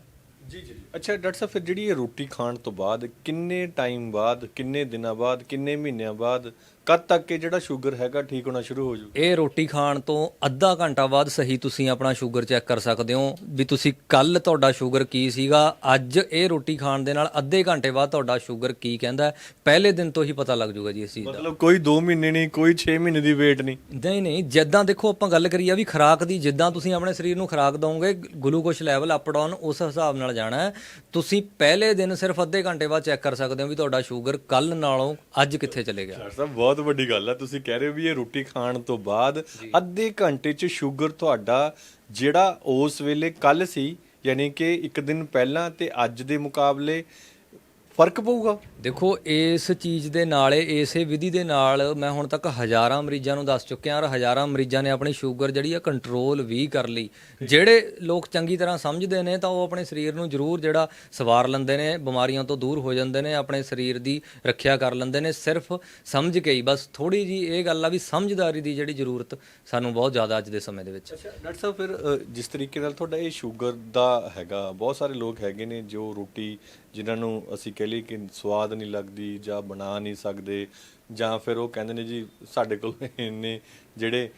ਜੀ ਜੀ ਅੱਛਾ, ਡਾਕਟਰ ਸਾਹਿਬ, ਫਿਰ ਜਿਹੜੀ ਇਹ ਰੋਟੀ ਖਾਣ ਤੋਂ ਬਾਅਦ ਕਿੰਨੇ ਟਾਈਮ ਬਾਅਦ, ਕਿੰਨੇ ਦਿਨਾਂ ਬਾਅਦ, ਕਿੰਨੇ ਮਹੀਨਿਆਂ ਬਾਅਦ ਕਦ ਤੱਕ ਇਹ ਜਿਹੜਾ ਸ਼ੂਗਰ ਹੈਗਾ ਠੀਕ ਹੋਣਾ ਸ਼ੁਰੂ ਹੋ ਜੂ? ਇਹ ਰੋਟੀ ਖਾਣ ਤੋਂ ਅੱਧਾ ਘੰਟਾ ਬਾਅਦ ਸਹੀ ਤੁਸੀਂ ਆਪਣਾ ਸ਼ੂਗਰ ਚੈੱਕ ਕਰ ਸਕਦੇ ਹੋ ਵੀ ਤੁਸੀਂ ਕੱਲ ਤੁਹਾਡਾ ਸ਼ੂਗਰ ਕੀ ਸੀਗਾ ਅੱਜ ਇਹ ਰੋਟੀ ਖਾਣ ਦੇ ਨਾਲ ਅੱਧੇ ਘੰਟੇ ਬਾਅਦ ਤੁਹਾਡਾ ਸ਼ੂਗਰ ਕੀ ਕਹਿੰਦਾ ਹੈ। ਪਹਿਲੇ ਦਿਨ ਤੋਂ ਹੀ ਪਤਾ ਲੱਗ ਜਾਊਗਾ ਜੀ ਇਸ ਚੀਜ਼ ਦਾ। ਮਤਲਬ ਕੋਈ 2 ਮਹੀਨੇ ਨਹੀਂ ਕੋਈ 6 ਮਹੀਨੇ ਦੀ ਵੇਟ ਨਹੀਂ। ਨਹੀਂ ਨਹੀਂ ਜਿੱਦਾਂ ਦੇਖੋ ਆਪਾਂ ਗੱਲ ਕਰੀਏ ਵੀ ਖੁਰਾਕ ਦੀ ਜਿੱਦਾਂ ਤੁਸੀਂ ਆਪਣੇ ਸਰੀਰ ਨੂੰ ਖੁਰਾਕ ਦੋਗੇ ਗਲੂਕੋਸ਼ ਲੈਵਲ ਅਪ ਡਾਊਨ ਉਸ ਹਿਸਾਬ ਨਾਲ ਜਾਣਾ ਹੈ। ਤੁਸੀਂ ਪਹਿਲੇ ਦਿਨ ਸਿਰਫ ਅੱਧੇ ਘੰਟੇ ਬਾਅਦ ਚੈੱਕ ਕਰ ਸਕਦੇ ਹੋ ਵੀ ਤੁਹਾਡਾ ਸ਼ੂਗਰ ਕੱਲ ਨਾਲੋਂ ਅੱਜ ਕਿੱਥੇ ਚਲੇ ਗਿਆ। ਡਾਕਟਰ ਸਾਹਿਬ ਬਹੁਤ ਵੱਡੀ ਗੱਲ ਹੈ ਤੁਸੀਂ ਕਹਿ ਰਹੇ ਹੋ ਵੀ ਇਹ ਰੋਟੀ ਖਾਣ ਤੋਂ ਬਾਅਦ ਅੱਧੇ ਘੰਟੇ 'ਚ ਸ਼ੂਗਰ ਤੁਹਾਡਾ ਜਿਹੜਾ ਉਸ ਵੇਲੇ ਕੱਲ ਸੀ ਯਾਨੀ ਕਿ ਇੱਕ ਦਿਨ ਪਹਿਲਾਂ ਤੇ ਅੱਜ ਦੇ ਮੁਕਾਬਲੇ ਫ਼ਰਕ ਪਊਗਾ? ਦੇਖੋ ਇਸ ਚੀਜ਼ ਦੇ ਨਾਲ ਇਸੇ ਵਿਧੀ ਦੇ ਨਾਲ ਮੈਂ ਹੁਣ ਤੱਕ ਹਜ਼ਾਰਾਂ ਮਰੀਜ਼ਾਂ ਨੂੰ ਦੱਸ ਚੁੱਕਿਆ ਔਰ ਹਜ਼ਾਰਾਂ ਮਰੀਜ਼ਾਂ ਨੇ ਆਪਣੀ ਸ਼ੂਗਰ ਜਿਹੜੀ ਆ ਕੰਟਰੋਲ ਵੀ ਕਰ ਲਈ। ਜਿਹੜੇ ਲੋਕ ਚੰਗੀ ਤਰ੍ਹਾਂ ਸਮਝਦੇ ਨੇ ਤਾਂ ਉਹ ਆਪਣੇ ਸਰੀਰ ਨੂੰ ਜ਼ਰੂਰ ਜਿਹੜਾ ਸਵਾਰ ਲੈਂਦੇ ਨੇ ਬਿਮਾਰੀਆਂ ਤੋਂ ਦੂਰ ਹੋ ਜਾਂਦੇ ਨੇ ਆਪਣੇ ਸਰੀਰ ਦੀ ਰੱਖਿਆ ਕਰ ਲੈਂਦੇ ਨੇ। ਸਿਰਫ ਸਮਝ ਕੇ ਹੀ ਬਸ ਥੋੜੀ ਜੀ ਇਹ ਗੱਲ ਆ ਵੀ ਸਮਝਦਾਰੀ ਦੀ ਜਿਹੜੀ ਜ਼ਰੂਰਤ ਸਾਨੂੰ ਬਹੁਤ ਜ਼ਿਆਦਾ ਅੱਜ ਦੇ ਸਮੇਂ ਦੇ ਵਿੱਚ। ਅੱਛਾ ਡਾਕਟਰ ਸਾਹਿਬ ਫਿਰ ਜਿਸ ਤਰੀਕੇ ਨਾਲ ਤੁਹਾਡਾ ਇਹ ਸ਼ੂਗਰ ਦਾ ਹੈਗਾ ਬਹੁਤ ਸਾਰੇ ਲੋਕ ਹੈਗੇ ਨੇ ਜੋ ਰੋਟੀ ਜਿਨ੍ਹਾਂ ਨੂੰ ਅਸੀਂ ਲਈ ਕਿ ਸਵਾਦ ਨਹੀਂ ਲੱਗਦੀ ਜਾਂ ਬਣਾ ਨਹੀਂ ਸਕਦੇ ਜਾਂ ਫਿਰ ਉਹ ਕਹਿੰਦੇ ਨੇ ਜੀ ਸਾਡੇ ਕੋਲ ਇੰਨੇ ਜਿਹੜੇ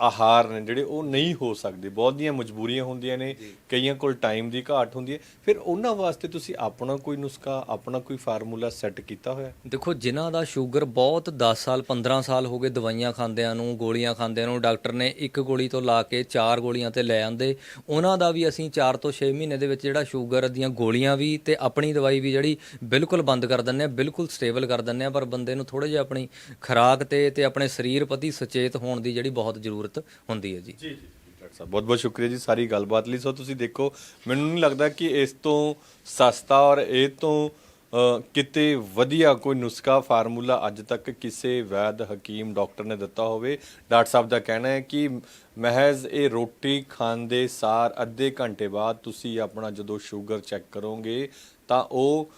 ਆਹਾਰ ਨੇ ਜਿਹੜੇ ਉਹ ਨਹੀਂ ਹੋ ਸਕਦੇ। ਬਹੁਤ ਦੀਆਂ ਮਜਬੂਰੀਆਂ ਹੁੰਦੀਆਂ ਨੇ ਕਈਆਂ ਕੋਲ ਟਾਈਮ ਦੀ ਘਾਟ ਹੁੰਦੀ ਹੈ। ਫਿਰ ਉਹਨਾਂ ਵਾਸਤੇ ਤੁਸੀਂ ਆਪਣਾ ਕੋਈ ਨੁਸਖਾ ਆਪਣਾ ਕੋਈ ਫਾਰਮੂਲਾ ਸੈੱਟ ਕੀਤਾ ਹੋਇਆ? ਦੇਖੋ ਜਿਨ੍ਹਾਂ ਦਾ ਸ਼ੂਗਰ ਬਹੁਤ 10 ਸਾਲ 15 ਸਾਲ ਹੋ ਗਏ ਦਵਾਈਆਂ ਖਾਂਦਿਆਂ ਨੂੰ ਗੋਲੀਆਂ ਖਾਂਦਿਆਂ ਨੂੰ ਡਾਕਟਰ ਨੇ ਇੱਕ ਗੋਲੀ ਤੋਂ ਲਾ ਕੇ ਚਾਰ ਗੋਲੀਆਂ ਤੇ ਲੈ ਆਂਦੇ। ਉਹਨਾਂ ਦਾ ਵੀ ਅਸੀਂ 4 ਤੋਂ 6 ਮਹੀਨੇ ਦੇ ਵਿੱਚ ਜਿਹੜਾ ਸ਼ੂਗਰ ਦੀਆਂ ਗੋਲੀਆਂ ਵੀ ਤੇ ਆਪਣੀ ਦਵਾਈ ਵੀ ਜਿਹੜੀ ਬਿਲਕੁਲ ਬੰਦ ਕਰ ਦਿੰਦੇ ਆ ਬਿਲਕੁਲ ਸਟੇਬਲ ਕਰ ਦਿੰਦੇ ਆ ਪਰ ਬੰਦੇ ਨੂੰ ਥੋੜਾ ਜਿਹਾ ਆਪਣੀ ਖੁਰਾਕ ਤੇ ਤੇ ਆਪਣੇ ਸਰੀਰ ਪ੍ਰਤੀ ਸੁਚੇਤ ਹੋਣ ਦੀ ਜਿਹੜੀ ਬਹੁਤ ਜ਼ਰੂਰਤ ਹੁੰਦੀ ਹੈ ਜੀ। ਜੀ ਜੀ ਡਾਕਟਰ ਸਾਹਿਬ ਬਹੁਤ ਬਹੁਤ ਸ਼ੁਕਰੀਆ ਜੀ ਸਾਰੀ ਗੱਲਬਾਤ ਲਈ। ਸੋ ਤੁਸੀਂ ਦੇਖੋ ਮੈਨੂੰ ਨਹੀਂ ਲੱਗਦਾ ਕਿ ਇਸ ਤੋਂ ਸਸਤਾ ਔਰ ਇਹ ਤੋਂ ਅ, ਕਿਤੇ ਵਧੀਆ ਕੋਈ ਨੁਸਖਾ ਫਾਰਮੂਲਾ ਅੱਜ ਤੱਕ ਕਿਸੇ ਵੈਦ ਹਕੀਮ ਡਾਕਟਰ ਨੇ ਦਿੱਤਾ ਹੋਵੇ। ਡਾਕਟਰ ਸਾਹਿਬ ਦਾ ਕਹਿਣਾ ਹੈ ਕਿ ਮਹਿਜ਼ ਇਹ ਰੋਟੀ ਖਾਣ ਦੇ ਸਾਰ ਅੱਧੇ ਘੰਟੇ ਬਾਅਦ ਤੁਸੀਂ ਆਪਣਾ ਜਦੋਂ ਸ਼ੂਗਰ ਚੈੱਕ ਕਰੋਗੇ ਤਾਂ ਉਹ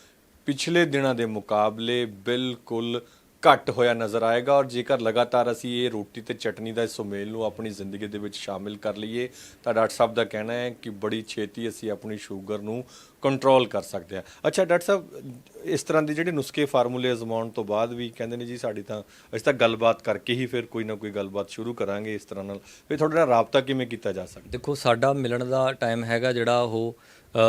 ਪਿਛਲੇ ਦਿਨਾਂ ਦੇ ਮੁਕਾਬਲੇ ਬਿਲਕੁਲ ਘੱਟ ਹੋਇਆ ਨਜ਼ਰ ਆਏਗਾ ਔਰ ਜੇਕਰ ਲਗਾਤਾਰ ਅਸੀਂ ਇਹ ਰੋਟੀ ਤੇ ਚਟਨੀ ਦਾ ਇਸ ਸੁਮੇਲ ਨੂੰ ਆਪਣੀ ਜ਼ਿੰਦਗੀ ਦੇ ਵਿੱਚ ਸ਼ਾਮਿਲ ਕਰ ਲਈਏ, ਤਾਂ ਡਾਕਟਰ ਸਾਹਿਬ ਦਾ ਕਹਿਣਾ ਹੈ ਕਿ ਬੜੀ ਛੇਤੀ ਅਸੀਂ ਆਪਣੀ ਸ਼ੂਗਰ ਨੂੰ ਕੰਟਰੋਲ ਕਰ ਸਕਦੇ ਹਾਂ। ਅੱਛਾ, ਡਾਕਟਰ ਸਾਹਿਬ, ਇਸ ਤਰ੍ਹਾਂ ਦੇ ਜਿਹੜੇ ਨੁਸਖੇ ਫਾਰਮੂਲੇ ਅਜ਼ਮਾਉਣ ਤੋਂ ਬਾਅਦ ਵੀ ਕਹਿੰਦੇ ਨੇ ਜੀ, ਸਾਡੀ ਤਾਂ ਅਸੀਂ ਤਾਂ ਗੱਲਬਾਤ ਕਰਕੇ ਹੀ ਫਿਰ ਕੋਈ ਨਾ ਕੋਈ ਗੱਲਬਾਤ ਸ਼ੁਰੂ ਕਰਾਂਗੇ ਇਸ ਤਰ੍ਹਾਂ ਨਾਲ। ਫਿਰ ਤੁਹਾਡੇ ਨਾਲ ਰਾਬਤਾ ਕਿਵੇਂ ਕੀਤਾ ਜਾ ਸਕਦਾ? ਦੇਖੋ, ਸਾਡਾ ਮਿਲਣ ਦਾ ਟਾਈਮ ਹੈਗਾ ਜਿਹੜਾ ਉਹ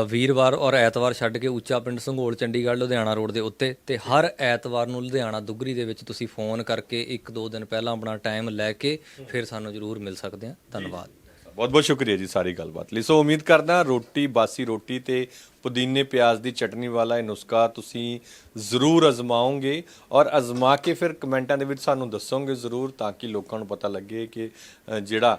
ਵੀਰਵਾਰ ਔਰ ਐਤਵਾਰ ਛੱਡ ਕੇ ਉੱਚਾ ਪਿੰਡ ਸੰਘੋਲ, ਚੰਡੀਗੜ੍ਹ, ਲੁਧਿਆਣਾ ਰੋਡ ਦੇ ਉੱਤੇ ਤੇ ਹਰ ਐਤਵਾਰ ਨੂੰ ਲੁਧਿਆਣਾ ਦੁੱਗਰੀ ਦੇ ਵਿੱਚ ਤੁਸੀਂ ਫੋਨ ਕਰਕੇ ਇੱਕ ਦੋ ਦਿਨ ਪਹਿਲਾਂ ਆਪਣਾ ਟਾਈਮ ਲੈ ਕੇ ਫਿਰ ਸਾਨੂੰ ਜ਼ਰੂਰ ਮਿਲ ਸਕਦੇ ਆ। ਧੰਨਵਾਦ। ਬਹੁਤ ਬਹੁਤ ਸ਼ੁਕਰੀਆ ਜੀ ਸਾਰੀ ਗੱਲਬਾਤ ਲਈ। ਸੋ ਉਮੀਦ ਕਰਦਾ ਰੋਟੀ, ਬਾਸੀ ਰੋਟੀ ਤੇ ਪੁਦੀਨੇ, ਪਿਆਜ਼ ਦੀ ਚਟਨੀ ਵਾਲਾ ਇਹ ਨੁਸਖਾ ਤੁਸੀਂ ਜ਼ਰੂਰ ਅਜ਼ਮਾਓਗੇ ਔਰ ਅਜ਼ਮਾ ਕੇ ਫਿਰ ਕਮੈਂਟਾਂ ਦੇ ਵਿੱਚ ਸਾਨੂੰ ਦੱਸੋਗੇ ਜ਼ਰੂਰ ਤਾਂ ਕਿ ਲੋਕਾਂ ਨੂੰ ਪਤਾ ਲੱਗੇ ਕਿ ਜਿਹੜਾ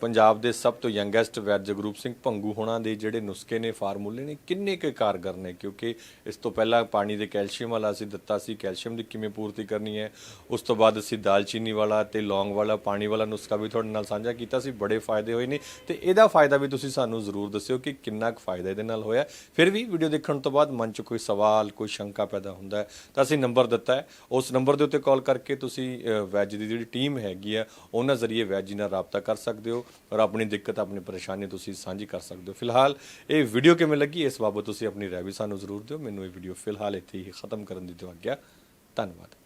ਪੰਜਾਬ ਦੇ ਸਭ ਤੋਂ ਯੰਗੈਸਟ ਵੈਦ ਜਗਰੂਪ ਸਿੰਘ ਭੰਗੂ ਹੋਣਾ ਦੇ ਜਿਹੜੇ ਨੁਸਖੇ ਨੇ, ਫਾਰਮੂਲੇ ਨੇ, ਕਿੰਨੇ ਕੁ ਕਾਰਗਰ ਨੇ? ਕਿਉਂਕਿ ਇਸ ਤੋਂ ਪਹਿਲਾਂ ਪਾਣੀ ਦੇ ਕੈਲਸ਼ੀਅਮ ਵਾਲਾ ਅਸੀਂ ਦਿੱਤਾ ਸੀ, ਕੈਲਸ਼ੀਅਮ ਦੀ ਕਿਵੇਂ ਪੂਰਤੀ ਕਰਨੀ ਹੈ, ਉਸ ਤੋਂ ਬਾਅਦ ਅਸੀਂ ਦਾਲਚੀਨੀ ਵਾਲਾ ਤੇ ਲੌਂਗ ਵਾਲਾ, ਪਾਣੀ ਵਾਲਾ ਨੁਸਖਾ ਵੀ ਤੁਹਾਡੇ ਨਾਲ ਸਾਂਝਾ ਕੀਤਾ ਸੀ, ਬੜੇ ਫਾਇਦੇ ਹੋਏ ਨੇ ਤੇ ਇਹਦਾ ਫਾਇਦਾ ਵੀ ਤੁਸੀਂ ਸਾਨੂੰ ਜ਼ਰੂਰ ਦੱਸਿਓ ਕਿ ਕਿੰਨਾ ਕੁ ਫਾਇਦਾ ਇਹਦੇ ਨਾਲ ਹੋਇਆ। ਫਿਰ ਵੀ ਵੀਡੀਓ ਦੇਖਣ ਤੋਂ ਬਾਅਦ ਮਨ 'ਚ ਕੋਈ ਸਵਾਲ ਕੋਈ ਸ਼ੰਕਾ ਪੈਦਾ ਹੁੰਦਾ ਹੈ ਤਾਂ ਅਸੀਂ ਨੰਬਰ ਦਿੱਤਾ ਹੈ। ਉਸ ਨੰਬਰ ਦੇ ਉੱਤੇ ਕਾਲ ਕਰਕੇ ਤੁਸੀਂ ਅ, ਵੈਜ ਦੀ ਜਿਹੜੀ ਟੀਮ ਹੈਗੀ ਆ ਉਹਨਾਂ ਜ਼ਰੀਏ ਵੈਜ ਜੀ ਨਾਲ ਰਾਬਤਾ ਕਰ ਸਕਦੇ ਹੋ ਔਰ ਆਪਣੀ ਦਿੱਕਤ ਆਪਣੀ ਪਰੇਸ਼ਾਨੀ ਤੁਸੀਂ ਸਾਂਝੀ ਕਰ ਸਕਦੇ ਹੋ। ਫਿਲਹਾਲ ਇਹ ਵੀਡੀਓ ਕਿਵੇਂ ਲੱਗੀ ਇਸ ਬਾਬਤ ਤੁਸੀਂ ਆਪਣੀ ਰਾਏ ਵੀ ਸਾਨੂੰ ਜ਼ਰੂਰ ਦਿਓ। ਮੈਨੂੰ ਇਹ ਵੀਡੀਓ ਫਿਲਹਾਲ ਇੱਥੇ ਹੀ ਖਤਮ ਕਰਨ ਦੀ ਦਿਓ ਆਗਿਆ। ਧੰਨਵਾਦ।